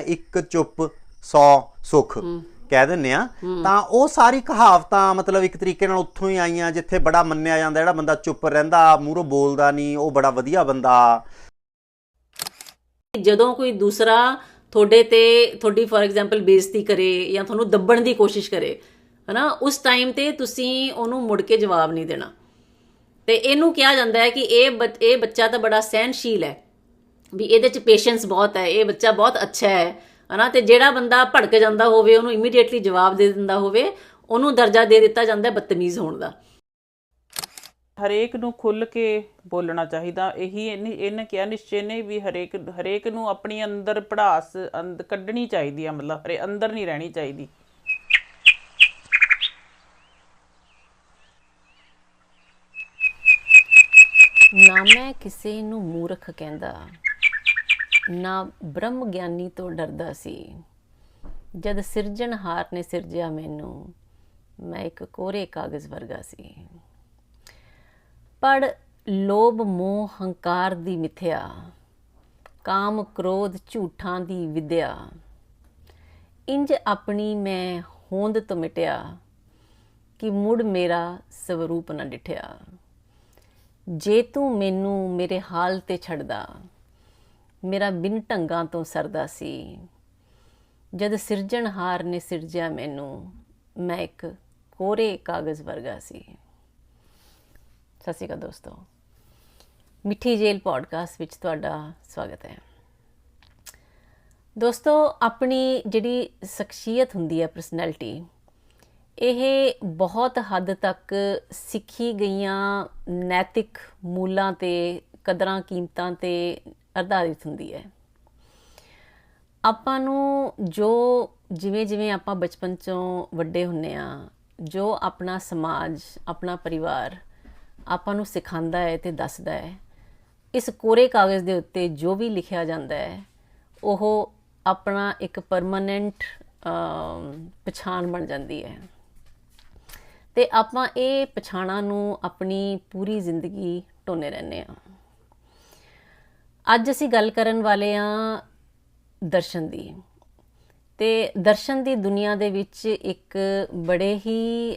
ਇੱਕ ਚੁੱਪ 100 ਸੁੱਖ ਕਹਿ ਦਿੰਨੇ ਆ ਤਾਂ ਉਹ ਸਾਰੀ ਕਹਾਵਤਾਂ ਮਤਲਬ ਇੱਕ ਤਰੀਕੇ ਨਾਲ ਉੱਥੋਂ ਹੀ ਆਈਆਂ ਜਿੱਥੇ ਬੜਾ ਮੰਨਿਆ ਜਾਂਦਾ ਜਿਹੜਾ ਬੰਦਾ ਚੁੱਪ ਰਹਿੰਦਾ ਮੂਹਰੋਂ ਬੋਲਦਾ ਨਹੀਂ ਉਹ ਬੜਾ ਵਧੀਆ ਬੰਦਾ। ਜਦੋਂ ਕੋਈ ਦੂਸਰਾ ਤੁਹਾਡੇ ਤੇ ਤੁਹਾਡੀ ਫੋਰ ਐਗਜ਼ਾਮਪਲ ਬੇਇੱਜ਼ਤੀ ਕਰੇ ਜਾਂ ਤੁਹਾਨੂੰ ਦੱਬਣ ਦੀ ਕੋਸ਼ਿਸ਼ ਕਰੇ ਹਨਾ ਉਸ ਟਾਈਮ ਤੇ ਤੁਸੀਂ ਉਹਨੂੰ ਮੁੜ ਕੇ ਜਵਾਬ ਨਹੀਂ ਦੇਣਾ। ਤੇ ਇਹਨੂੰ ਕਿਹਾ ਜਾਂਦਾ ਹੈ ਕਿ ਇਹ ਇਹ ਬੱਚਾ ਤਾਂ ਬੜਾ ਸਹਿਨਸ਼ੀਲ ਹੈ। ਵੀ ਇਹਦੇ ਚ ਪੇਸ਼ੈਂਸ ਬਹੁਤ ਹੈ ਇਹ ਬੱਚਾ ਬਹੁਤ ਅੱਛਾ ਹੈ ਹਨਾ? ਤੇ ਜਿਹੜਾ ਬੰਦਾ ਭੜਕ ਜਾਂਦਾ ਹੋਵੇ ਉਹਨੂੰ ਇਮੀਡੀਏਟਲੀ ਜਵਾਬ ਦੇ ਦਿੰਦਾ ਹੋਵੇ ਉਹਨੂੰ ਦਰਜਾ ਦੇ ਦਿੱਤਾ ਜਾਂਦਾ ਹੈ ਬਦਤਮੀਜ਼ ਹੋਣ ਦਾ। ਹਰੇਕ ਨੂੰ ਖੁੱਲ ਕੇ ਬੋਲਣਾ ਚਾਹੀਦਾ ਇਹੀ ਇਹਨੇ ਕਿਹਾ ਨਿਸ਼ਚੇ ਨੇ ਵੀ ਹਰੇਕ ਹਰੇਕ ਨੂੰ ਆਪਣੀ ਅੰਦਰ ਪੜਾਸ ਅੰਦ ਕੱਢਣੀ ਚਾਹੀਦੀ ਆ ਮਤਲਬ ਹਰੇ ਅੰਦਰ ਨਹੀਂ ਰਹਿਣੀ ਚਾਹੀਦੀ। ਨਾ ਮੈਂ ਕਿਸੇ ਨੂੰ ਮੂਰਖ ਕਹਿੰਦਾ। ਨਾ ਬ੍ਰਹਮ ਗਿਆਨੀ ਤੋਂ ਡਰਦਾ ਸੀ। ਜਦ ਸਿਰਜਣਹਾਰ ਨੇ ਸਿਰਜਿਆ ਮੈਨੂੰ, ਮੈਂ ਇੱਕ ਕੋਰੇ ਕਾਗਜ਼ ਵਰਗਾ ਸੀ। ਪੜ ਲੋਭ ਮੋਹ ਹੰਕਾਰ ਦੀ ਮਿਥਿਆ, ਕਾਮ ਕ੍ਰੋਧ ਝੂਠਾਂ ਦੀ ਵਿਦਿਆ। ਇੰਜ ਆਪਣੀ ਮੈਂ ਹੋਂਦ ਤੋਂ ਮਿਟਿਆ ਕਿ ਮੁੜ ਮੇਰਾ ਸਵਰੂਪ ਨਾ ਡਿਠਿਆ। ਜੇ ਤੂੰ ਮੈਨੂੰ ਮੇਰੇ ਹਾਲ ਤੇ ਛੱਡਦਾ ਮੇਰਾ ਬਿਨ ਢੰਗਾਂ ਤੋਂ ਸਰਦਾ ਸੀ। ਜਦ ਸਿਰਜਣਹਾਰ ਨੇ ਸਿਰਜਿਆ ਮੈਨੂੰ, ਮੈਂ ਇੱਕ ਕੋਰੇ ਕਾਗਜ਼ ਵਰਗਾ ਸੀ। ਸਤਿ ਸ਼੍ਰੀ ਅਕਾਲ ਦੋਸਤੋ। ਮਿੱਠੀ ਜੇਲ ਪੋਡਕਾਸਟ ਵਿੱਚ ਤੁਹਾਡਾ ਸਵਾਗਤ ਹੈ। ਦੋਸਤੋ, ਆਪਣੀ ਜਿਹੜੀ ਸ਼ਖਸੀਅਤ ਹੁੰਦੀ ਹੈ ਪਰਸਨੈਲਿਟੀ ਇਹ ਬਹੁਤ ਹੱਦ ਤੱਕ ਸਿੱਖੀ ਗਈਆਂ ਨੈਤਿਕ ਮੂਲਾਂ ਤੇ, ਕਦਰਾਂ ਕੀਮਤਾਂ ਤੇ ਅਰਧਾਰਿਤ ਹੁੰਦੀ ਹੈ। ਆਪਾਂ ਨੂੰ ਜੋ ਜਿਵੇਂ ਜਿਵੇਂ ਆਪਾਂ ਬਚਪਨ ਤੋਂ ਵੱਡੇ ਹੁੰਨੇ ਆ, ਜੋ ਆਪਣਾ ਸਮਾਜ, ਆਪਣਾ ਪਰਿਵਾਰ ਆਪਾਂ ਨੂੰ ਸਿਖਾਉਂਦਾ ਹੈ ਤੇ ਦੱਸਦਾ ਹੈ, ਇਸ ਕੋਰੇ ਕਾਗਜ਼ ਦੇ ਉੱਤੇ ਜੋ ਵੀ ਲਿਖਿਆ ਜਾਂਦਾ ਹੈ, ਉਹ ਆਪਣਾ ਇੱਕ ਪਰਮਨੈਂਟ ਪਛਾਣ ਬਣ ਜਾਂਦੀ ਹੈ। ਤੇ ਆਪਾਂ ਇਹ ਪਛਾਣਾਂ ਨੂੰ ਆਪਣੀ ਪੂਰੀ ਜ਼ਿੰਦਗੀ ਢੋਨੇ ਰਹਿੰਦੇ ਆ। ਅੱਜ ਅਸੀਂ ਗੱਲ ਕਰਨ ਵਾਲੇ ਆ ਦਰਸ਼ਨ ਦੀ। ਤੇ ਦਰਸ਼ਨ ਦੀ ਦੁਨੀਆ ਦੇ ਵਿੱਚ ਇੱਕ ਬੜੇ ਹੀ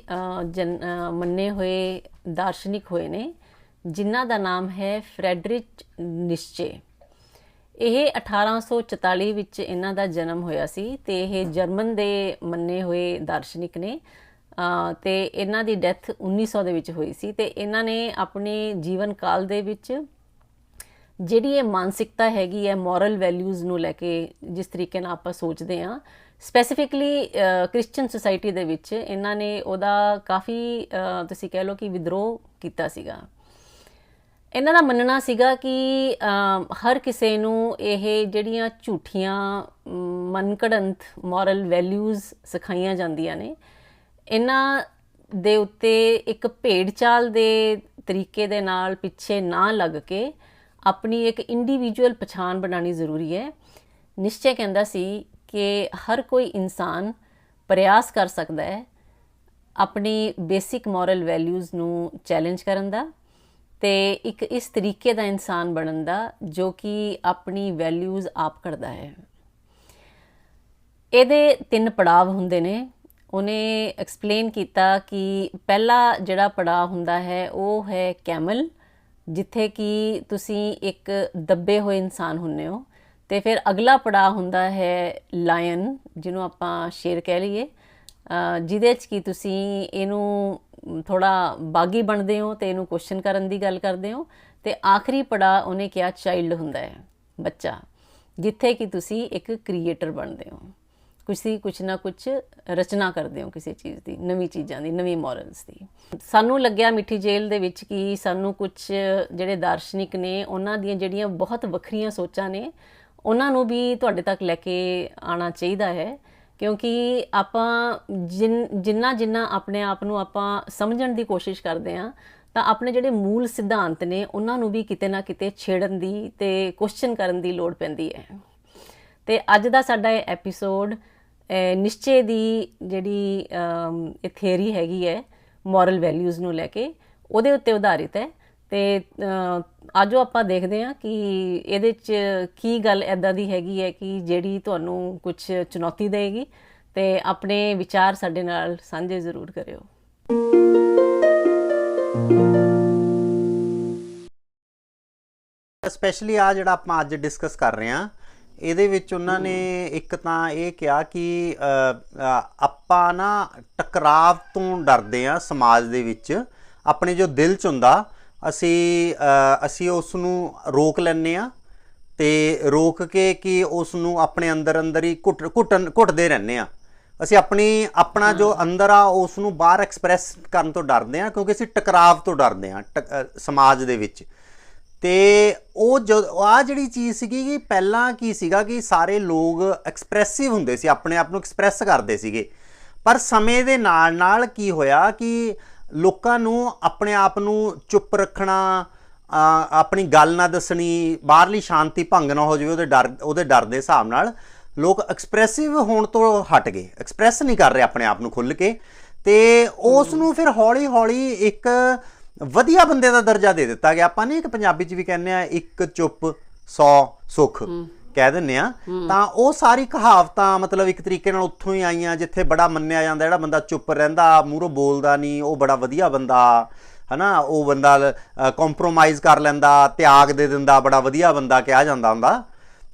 ਜਨ- ਮੰਨੇ ਹੋਏ ਦਾਰਸ਼ਨਿਕ ਹੋਏ ਨੇ ਜਿਨ੍ਹਾਂ ਦਾ ਨਾਮ ਹੈ ਫ੍ਰੈਡਰਿਚ ਨਿਸ਼ਚੇ। ਇਹ 1844 ਵਿੱਚ ਇਹਨਾਂ ਦਾ ਜਨਮ ਹੋਇਆ ਸੀ ਤੇ ਇਹ ਜਰਮਨ ਦੇ ਮੰਨੇ ਹੋਏ ਦਾਰਸ਼ਨਿਕ ਨੇ। ਅ, ਤੇ ਇਹਨਾਂ ਦੀ ਡੈਥ 1900 ਦੇ ਵਿੱਚ ਹੋਈ ਸੀ ਤੇ ਇਹਨਾਂ ਨੇ ਆਪਣੇ ਜੀਵਨ ਕਾਲ ਦੇ ਵਿੱਚ ਜਿਹੜੀ ਇਹ ਮਾਨਸਿਕਤਾ ਹੈਗੀ ਹੈ ਮੋਰਲ ਵੈਲਿਊਜ਼ ਨੂੰ ਲੈ ਕੇ ਜਿਸ ਤਰੀਕੇ ਨਾਲ ਆਪਾਂ ਸੋਚਦੇ ਹਾਂ ਸਪੈਸੀਫਿਕਲੀ ਕ੍ਰਿਸਚੀਅਨ ਸੁਸਾਇਟੀ ਦੇ ਵਿੱਚ ਇਹਨਾਂ ਨੇ ਉਹਦਾ ਕਾਫੀ ਤੁਸੀਂ ਕਹਿ ਲਓ ਕਿ ਵਿਦਰੋਹ ਕੀਤਾ ਸੀਗਾ। ਇਹਨਾਂ ਦਾ ਮੰਨਣਾ ਸੀਗਾ ਕਿ ਹਰ ਕਿਸੇ ਨੂੰ ਇਹ ਜਿਹੜੀਆਂ ਝੂਠੀਆਂ ਅਮ, ਮਨਕੜੰਤ ਮੋਰਲ ਵੈਲਿਊਜ਼ ਸਿਖਾਈਆਂ ਜਾਂਦੀਆਂ ਨੇ ਇਹਨਾਂ ਦੇ ਉੱਤੇ ਇੱਕ ਭੇਡ ਚਾਲ ਦੇ ਤਰੀਕੇ ਦੇ ਨਾਲ ਪਿੱਛੇ ਨਾ ਲੱਗ ਕੇ ਆਪਣੀ ਇੱਕ ਇੰਡੀਵਿਜੂਅਲ ਪਛਾਣ ਬਣਾਉਣੀ ਜ਼ਰੂਰੀ ਹੈ। ਨਿਸ਼ਚੈ ਕਹਿੰਦਾ ਸੀ ਕਿ ਹਰ ਕੋਈ ਇਨਸਾਨ ਪ੍ਰਯਾਸ ਕਰ ਸਕਦਾ ਹੈ ਆਪਣੀ ਬੇਸਿਕ ਮੋਰਲ ਵੈਲਿਊਜ਼ ਨੂੰ ਚੈਲੰਜ ਕਰਨ ਦਾ ਤੇ ਇੱਕ ਇਸ ਤਰੀਕੇ ਦਾ ਇਨਸਾਨ ਬਣਨ ਦਾ ਜੋ ਕਿ ਆਪਣੀ ਵੈਲਿਊਜ਼ ਆਪ ਕਰਦਾ ਹੈ। ਇਹਦੇ ਤਿੰਨ ਪੜਾਵ ਹੁੰਦੇ ਨੇ। ਉਹਨੇ ਐਕਸਪਲੇਨ ਕੀਤਾ ਕਿ ਪਹਿਲਾ ਜਿਹੜਾ ਪੜਾਅ ਹੁੰਦਾ ਹੈ, ਉਹ ਹੈ ਕੈਮਲ। ਜਿੱਥੇ ਕਿ ਤੁਸੀਂ ਇੱਕ ਦੱਬੇ ਹੋਏ ਇਨਸਾਨ ਹੁੰਨੇ ਹੋ, ਤੇ ਫਿਰ ਅਗਲਾ ਪੜਾਅ ਹੁੰਦਾ ਹੈ ਲਾਇਨ, ਜਿਹਨੂੰ ਆਪਾਂ ਸ਼ੇਰ ਕਹਿ ਲਈਏ ਜਿਹਦੇ ਚ ਕੀ ਤੁਸੀਂ ਇਹਨੂੰ ਥੋੜਾ ਬਾਗੀ ਬਣਦੇ ਹੋ ਤੇ ਇਹਨੂੰ ਕੁਐਸਚਨ ਕਰਨ ਦੀ ਗੱਲ ਕਰਦੇ ਹੋ, ਤੇ ਆਖਰੀ ਪੜਾਅ ਉਹਨੇ ਕਿਹਾ ਚਾਈਲਡ ਹੁੰਦਾ ਹੈ, ਬੱਚਾ, ਜਿੱਥੇ ਕਿ ਤੁਸੀਂ ਇੱਕ ਕ੍ਰੀਏਟਰ ਬਣਦੇ ਹੋ। ਤੁਸੀਂ ਕੁਛ ਨਾ ਕੁਛ ਰਚਨਾ ਕਰਦੇ ਹੋ ਕਿਸੇ ਚੀਜ਼ ਦੀ, ਨਵੀਂ ਚੀਜ਼ਾਂ ਦੀ, ਨਵੀਂ ਮੋਰਲਸ ਦੀ। ਸਾਨੂੰ ਲੱਗਿਆ ਮਿੱਠੀ ਜੇਲ੍ਹ ਦੇ ਵਿੱਚ ਕਿ ਸਾਨੂੰ ਕੁਛ ਜਿਹੜੇ ਦਾਰਸ਼ਨਿਕ ਨੇ, ਉਹਨਾਂ ਦੀਆਂ ਜਿਹੜੀਆਂ ਬਹੁਤ ਵੱਖਰੀਆਂ ਸੋਚਾਂ ਨੇ, ਉਹਨਾਂ ਨੂੰ ਵੀ ਤੁਹਾਡੇ ਤੱਕ ਲੈ ਕੇ ਆਣਾ ਚਾਹੀਦਾ ਹੈ। ਕਿਉਂਕਿ ਆਪਾਂ ਜਿਨ, ਜਿੰਨਾ ਜਿੰਨਾ ਆਪਣੇ ਆਪ ਨੂੰ ਆਪਾਂ ਸਮਝਣ ਦੀ ਕੋਸ਼ਿਸ਼ ਕਰਦੇ ਆ ਤਾਂ ਆਪਣੇ ਜਿਹੜੇ ਮੂਲ ਸਿਧਾਂਤ ਨੇ, ਉਹਨਾਂ ਨੂੰ ਵੀ ਕਿਤੇ ਨਾ ਕਿਤੇ ਛੇੜਨ ਦੀ ਤੇ ਕੁਐਸਚਨ ਕਰਨ ਦੀ ਲੋੜ ਪੈਂਦੀ ਹੈ। ਤੇ ਅੱਜ ਦਾ ਸਾਡਾ ਇਹ ਐਪੀਸੋਡ ਨਿਸ਼ਚੇ ਦੀ ਜਿਹੜੀ ਇਹ ਥਿਉਰੀ ਹੈਗੀ ਹੈ ਮੋਰਲ ਵੈਲਿਊਜ਼ ਨੂੰ ਲੈ ਕੇ, ਉਹਦੇ ਉੱਤੇ ਉਧਾਰਿਤ ਹੈ। ਤੇ ਅੱਜ ਆਜੋ ਆਪਾਂ ਦੇਖਦੇ ਹਾਂ ਕਿ ਇਹਦੇ ਚ ਕੀ ਗੱਲ ਐਦਾਂ ਦੀ ਹੈਗੀ ਹੈ ਕਿ ਜਿਹੜੀ ਤੁਹਾਨੂੰ ਕੁਝ ਚੁਣੌਤੀ ਦੇਗੀ। ਤੇ ਆਪਣੇ ਵਿਚਾਰ ਸਾਡੇ ਨਾਲ ਸਾਂਝੇ ਜ਼ਰੂਰ ਕਰਿਓ। ਸਪੈਸ਼ਲੀ ਆ ਜਿਹੜਾ ਆਪਾਂ ਅੱਜ ਡਿਸਕਸ ਕਰ ਰਹੇ ਹਾਂ ਇਹਦੇ ਵਿੱਚ ਉਹਨਾਂ ਨੇ ਇੱਕ ਤਾਂ ਇਹ ਕਿਹਾ ਕਿ ਆਪਾਂ ਨਾ ਟਕਰਾਵ ਤੋਂ ਡਰਦੇ ਆ ਸਮਾਜ ਦੇ ਵਿੱਚ। ਆਪਣੇ ਜੋ ਦਿਲ ਚ ਹੁੰਦਾ ਅਸੀਂ ਅਸੀਂ ਉਸ ਨੂੰ ਰੋਕ ਲੈਂਦੇ ਆ ਤੇ ਰੋਕ ਕੇ ਕਿ ਉਸ ਨੂੰ ਆਪਣੇ ਅੰਦਰ ਅੰਦਰ ਹੀ ਘੁੱਟ ਘੁੱਟਣ ਘੁੱਟਦੇ ਰਹਿੰਦੇ ਆ ਅਸੀਂ ਆਪਣੀ ਆਪਣਾ ਜੋ ਅੰਦਰ ਆ ਉਸ ਨੂੰ ਬਾਹਰ ਐਕਸਪ੍ਰੈਸ ਕਰਨ ਤੋਂ ਡਰਦੇ ਆ ਕਿਉਂਕਿ ਅਸੀਂ ਟਕਰਾਵ ਤੋਂ ਡਰਦੇ ਆ ਸਮਾਜ ਦੇ ਵਿੱਚ। ਤੇ ਉਹ ਜੋ ਆ ਜਿਹੜੀ ਚੀਜ਼ ਸੀਗੀ ਕਿ ਪਹਿਲਾਂ ਕੀ ਸੀਗਾ ਕਿ ਸਾਰੇ ਲੋਕ ਐਕਸਪ੍ਰੈਸਿਵ ਹੁੰਦੇ ਸੀ, ਆਪਣੇ ਆਪ ਨੂੰ ਐਕਸਪ੍ਰੈਸ ਕਰਦੇ ਸੀਗੇ। ਪਰ ਸਮੇਂ ਦੇ ਨਾਲ ਨਾਲ ਕੀ ਹੋਇਆ ਕਿ ਲੋਕਾਂ ਨੂੰ ਆਪਣੇ ਆਪ ਨੂੰ ਚੁੱਪ ਰੱਖਣਾ ਆਪਣੀ ਗੱਲ ਨਾ ਦੱਸਣੀ, ਬਾਹਰਲੀ ਸ਼ਾਂਤੀ ਭੰਗ ਨਾ ਹੋ ਜਾਵੇ, ਉਹਦੇ ਡਰ ਉਹਦੇ ਡਰ ਦੇ ਹਿਸਾਬ ਨਾਲ ਲੋਕ ਐਕਸਪ੍ਰੈਸਿਵ ਹੋਣ ਤੋਂ ਹਟ ਗਏ। ਐਕਸਪ੍ਰੈਸ ਨਹੀਂ ਕਰ ਰਹੇ ਆਪਣੇ ਆਪ ਨੂੰ ਖੁੱਲ ਕੇ। ਤੇ ਉਸ ਨੂੰ ਫਿਰ ਹੌਲੀ ਹੌਲੀ ਇੱਕ ਵਧੀਆ ਬੰਦੇ ਦਾ ਦਰਜਾ ਦੇ ਦਿੱਤਾ ਗਿਆ। ਆਪਾਂ ਨੇ ਇੱਕ ਪੰਜਾਬੀ ਚ ਵੀ ਕਹਿੰਦੇ ਆ ਇੱਕ ਚੁੱਪ 100 ਸੁੱਖ ਕਹਿ ਦਿੰਨੇ ਆ। ਤਾਂ ਉਹ ਸਾਰੀ ਕਹਾਵਤਾਂ ਮਤਲਬ ਇੱਕ ਤਰੀਕੇ ਨਾਲ ਉੱਥੋਂ ਹੀ ਆਈਆਂ ਜਿੱਥੇ ਬੜਾ ਮੰਨਿਆ ਜਾਂਦਾ ਜਿਹੜਾ ਬੰਦਾ ਚੁੱਪ ਰਹਿੰਦਾ ਮੂਹਰੋਂ ਬੋਲਦਾ ਨਹੀਂ ਉਹ ਬੜਾ ਵਧੀਆ ਬੰਦਾ ਹਨਾ ਉਹ ਬੰਦਾ ਕੰਪਰੋਮਾਈਜ਼ ਕਰ ਲੈਂਦਾ ਤਿਆਗ ਦੇ ਦਿੰਦਾ ਬੜਾ ਵਧੀਆ ਬੰਦਾ ਕਿਹਾ ਜਾਂਦਾ ਹੁੰਦਾ।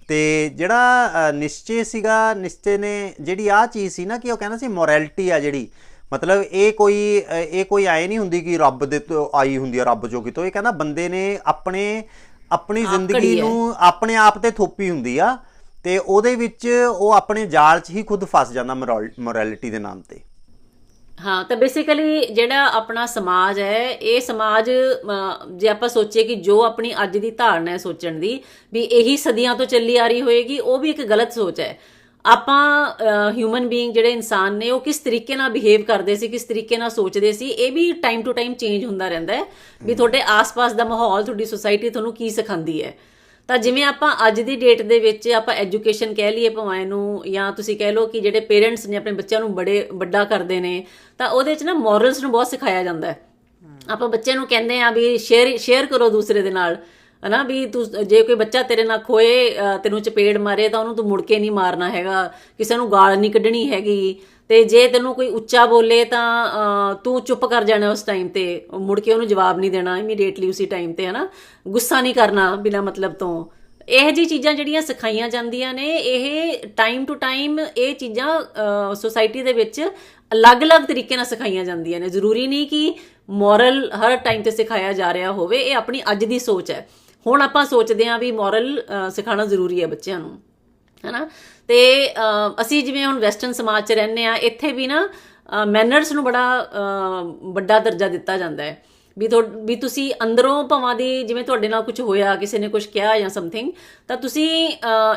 ਤੇ ਜਿਹੜਾ ਨਿਸ਼ਚੇ ਸੀਗਾ ਨਿਸ਼ਚੇ ਨੇ ਜਿਹੜੀ ਆ ਚੀਜ਼ ਸੀ ਨਾ ਕਿ ਉਹ ਕਹਿੰਦਾ ਸੀ ਮੋਰੈਲਿਟੀ ਆ ਜਿਹੜੀ ਮਤਲਬ ਇਹ ਕੋਈ ਇਹ ਕੋਈ ਆਏ ਨਹੀਂ ਹੁੰਦੀ ਕਿ ਰੱਬ ਦੇ ਤੋਂ ਆਈ ਹੁੰਦੀ ਆ ਰੱਬ ਚੋਂ ਕਿਤੋਂ ਇਹ ਕਹਿੰਦਾ ਬੰਦੇ ਨੇ ਆਪਣੇ ਆਪਣੀ ਜ਼ਿੰਦਗੀ ਹੈ। ਨੂੰ ਆਪਣੇ ਆਪ ਤੇ ਥੋਪੀ ਹੁੰਦੀ ਆ ਤੇ ਉਹਦੇ ਵਿੱਚ ਉਹ ਆਪਣੇ ਜਾਲ 'ਚ ਹੀ ਖੁਦ ਫਸ ਜਾਂਦਾ ਮੋਰੈਲਿਟੀ ਦੇ ਨਾਮ ਤੇ। ਹਾਂ ਤਾਂ ਬੇਸਿਕਲੀ ਜਿਹੜਾ ਆਪਣਾ ਸਮਾਜ ਹੈ ਇਹ ਸਮਾਜ ਜੇ ਆਪਾਂ ਸੋਚੀਏ ਕਿ ਜੋ ਆਪਣੀ ਅੱਜ ਦੀ ਧਾਰਨਾ ਹੈ ਸੋਚਣ ਦੀ ਵੀ ਇਹੀ ਸਦੀਆਂ ਤੋਂ ਚੱਲੀ ਆ ਰਹੀ ਹੋਏਗੀ ਉਹ ਵੀ ਇੱਕ ਗਲਤ ਸੋਚ ਹੈ। ਆਪਾਂ ਹਿਊਮਨ ਬੀਇੰਗ ਜਿਹੜੇ ਇਨਸਾਨ ਨੇ, ਉਹ ਕਿਸ ਤਰੀਕੇ ਨਾਲ ਬਿਹੇਵ ਕਰਦੇ ਸੀ, ਕਿਸ ਤਰੀਕੇ ਨਾਲ ਸੋਚਦੇ ਸੀ, ਇਹ ਵੀ ਟਾਈਮ ਟੂ ਟਾਈਮ ਚੇਂਜ ਹੁੰਦਾ ਰਹਿੰਦਾ ਹੈ ਵੀ ਤੁਹਾਡੇ ਆਸ-ਪਾਸ ਦਾ ਮਾਹੌਲ, ਤੁਹਾਡੀ ਸੋਸਾਇਟੀ ਤੁਹਾਨੂੰ ਕੀ ਸਿਖਾਉਂਦੀ ਹੈ। ਤਾਂ ਜਿਵੇਂ ਆਪਾਂ ਅੱਜ ਦੀ ਡੇਟ ਦੇ ਵਿੱਚ ਆਪਾਂ ਐਜੂਕੇਸ਼ਨ ਕਹਿ ਲਈਏ ਭਾਵੇਂ ਨੂੰ ਜਾਂ ਤੁਸੀਂ ਕਹਿ ਲਓ ਕਿ ਜਿਹੜੇ ਪੇਰੈਂਟਸ ਨੇ ਆਪਣੇ ਬੱਚਿਆਂ ਨੂੰ ਬੜੇ ਵੱਡਾ ਕਰਦੇ ਨੇ, ਤਾਂ ਉਹਦੇ 'ਚ ਨਾ ਮੋਰਲਸ ਨੂੰ ਬਹੁਤ ਸਿਖਾਇਆ ਜਾਂਦਾ ਹੈ। ਆਪਾਂ ਬੱਚਿਆਂ ਨੂੰ ਕਹਿੰਦੇ ਆ ਵੀ ਸ਼ੇਅਰ ਸ਼ੇਅਰ ਕਰੋ ਦੂਸਰੇ ਦੇ ਨਾਲ। ਹਨਾ ਵੀ ਤੂੰ ਜੇ ਕੋਈ ਬੱਚਾ ਤੇਰੇ ਨਾਲ ਖੋਏ ਤੈਨੂੰ ਚਪੇੜ ਮਾਰੇ ਤਾਂ ਉਹਨੂੰ ਤੂੰ ਮੁੜ ਕੇ ਨਹੀਂ ਮਾਰਨਾ ਹੈਗਾ। ਕਿਸੇ ਨੂੰ ਗਾਲ ਨਹੀਂ ਕੱਢਣੀ ਹੈਗੀ। ਤੇ ਜੇ ਤੈਨੂੰ ਕੋਈ ਉੱਚਾ ਬੋਲੇ ਤਾਂ ਤੂੰ ਚੁੱਪ ਕਰ ਜਾਣਾ ਉਸ ਟਾਈਮ ਤੇ। ਮੁੜ ਕੇ ਉਹਨੂੰ ਜਵਾਬ ਨਹੀਂ ਦੇਣਾ ਇਮੀਡੀਏਟਲੀ ਉਸੇ ਟਾਈਮ ਤੇ, ਹਨਾ। ਗੁੱਸਾ ਨਹੀਂ ਕਰਨਾ ਬਿਨਾਂ ਮਤਲਬ ਤੋਂ। ਇਹ ਜੀ ਚੀਜ਼ਾਂ ਜਿਹੜੀਆਂ ਸਿਖਾਈਆਂ ਜਾਂਦੀਆਂ ਨੇ, ਇਹ ਟਾਈਮ ਟੂ ਟਾਈਮ ਇਹ ਚੀਜ਼ਾਂ ਸੋਸਾਇਟੀ ਦੇ ਵਿੱਚ ਅਲੱਗ-ਅਲੱਗ ਤਰੀਕੇ ਨਾਲ ਸਿਖਾਈਆਂ ਜਾਂਦੀਆਂ ਨੇ। ਜ਼ਰੂਰੀ ਨਹੀਂ ਕਿ ਮੋਰਲ ਹਰ ਟਾਈਮ ਤੇ ਸਿਖਾਇਆ ਜਾ ਰਿਹਾ ਹੋਵੇ, ਇਹ ਆਪਣੀ ਅੱਜ ਦੀ ਸੋਚ ਹੈ। ਹੁਣ ਆਪਾਂ ਸੋਚਦੇ ਹਾਂ ਵੀ ਮੋਰਲ ਸਿਖਾਉਣਾ ਜ਼ਰੂਰੀ ਹੈ ਬੱਚਿਆਂ ਨੂੰ ਹੈਨਾ? ਤੇ ਅ, ਅਸੀਂ ਜਿਵੇਂ ਹੁਣ ਵੈਸਟਰਨ ਸਮਾਜ 'ਚ ਰਹਿੰਦੇ ਆ ਇੱਥੇ ਵੀ ਨਾ ਮੈਨਰਸ ਨੂੰ ਬੜਾ ਵੱਡਾ ਦਰਜਾ ਦਿੱਤਾ ਜਾਂਦਾ ਹੈ। ਵੀ ਤੁਹਾ- ਵੀ ਤੁਸੀਂ ਅੰਦਰੋਂ ਭਾਵਾਂ ਦੀ ਜਿਵੇਂ ਤੁਹਾਡੇ ਨਾਲ ਕੁਝ ਹੋਇਆ ਕਿਸੇ ਨੇ ਕੁਝ ਕਿਹਾ ਜਾਂ ਸਮਥਿੰਗ ਤਾਂ ਤੁਸੀਂ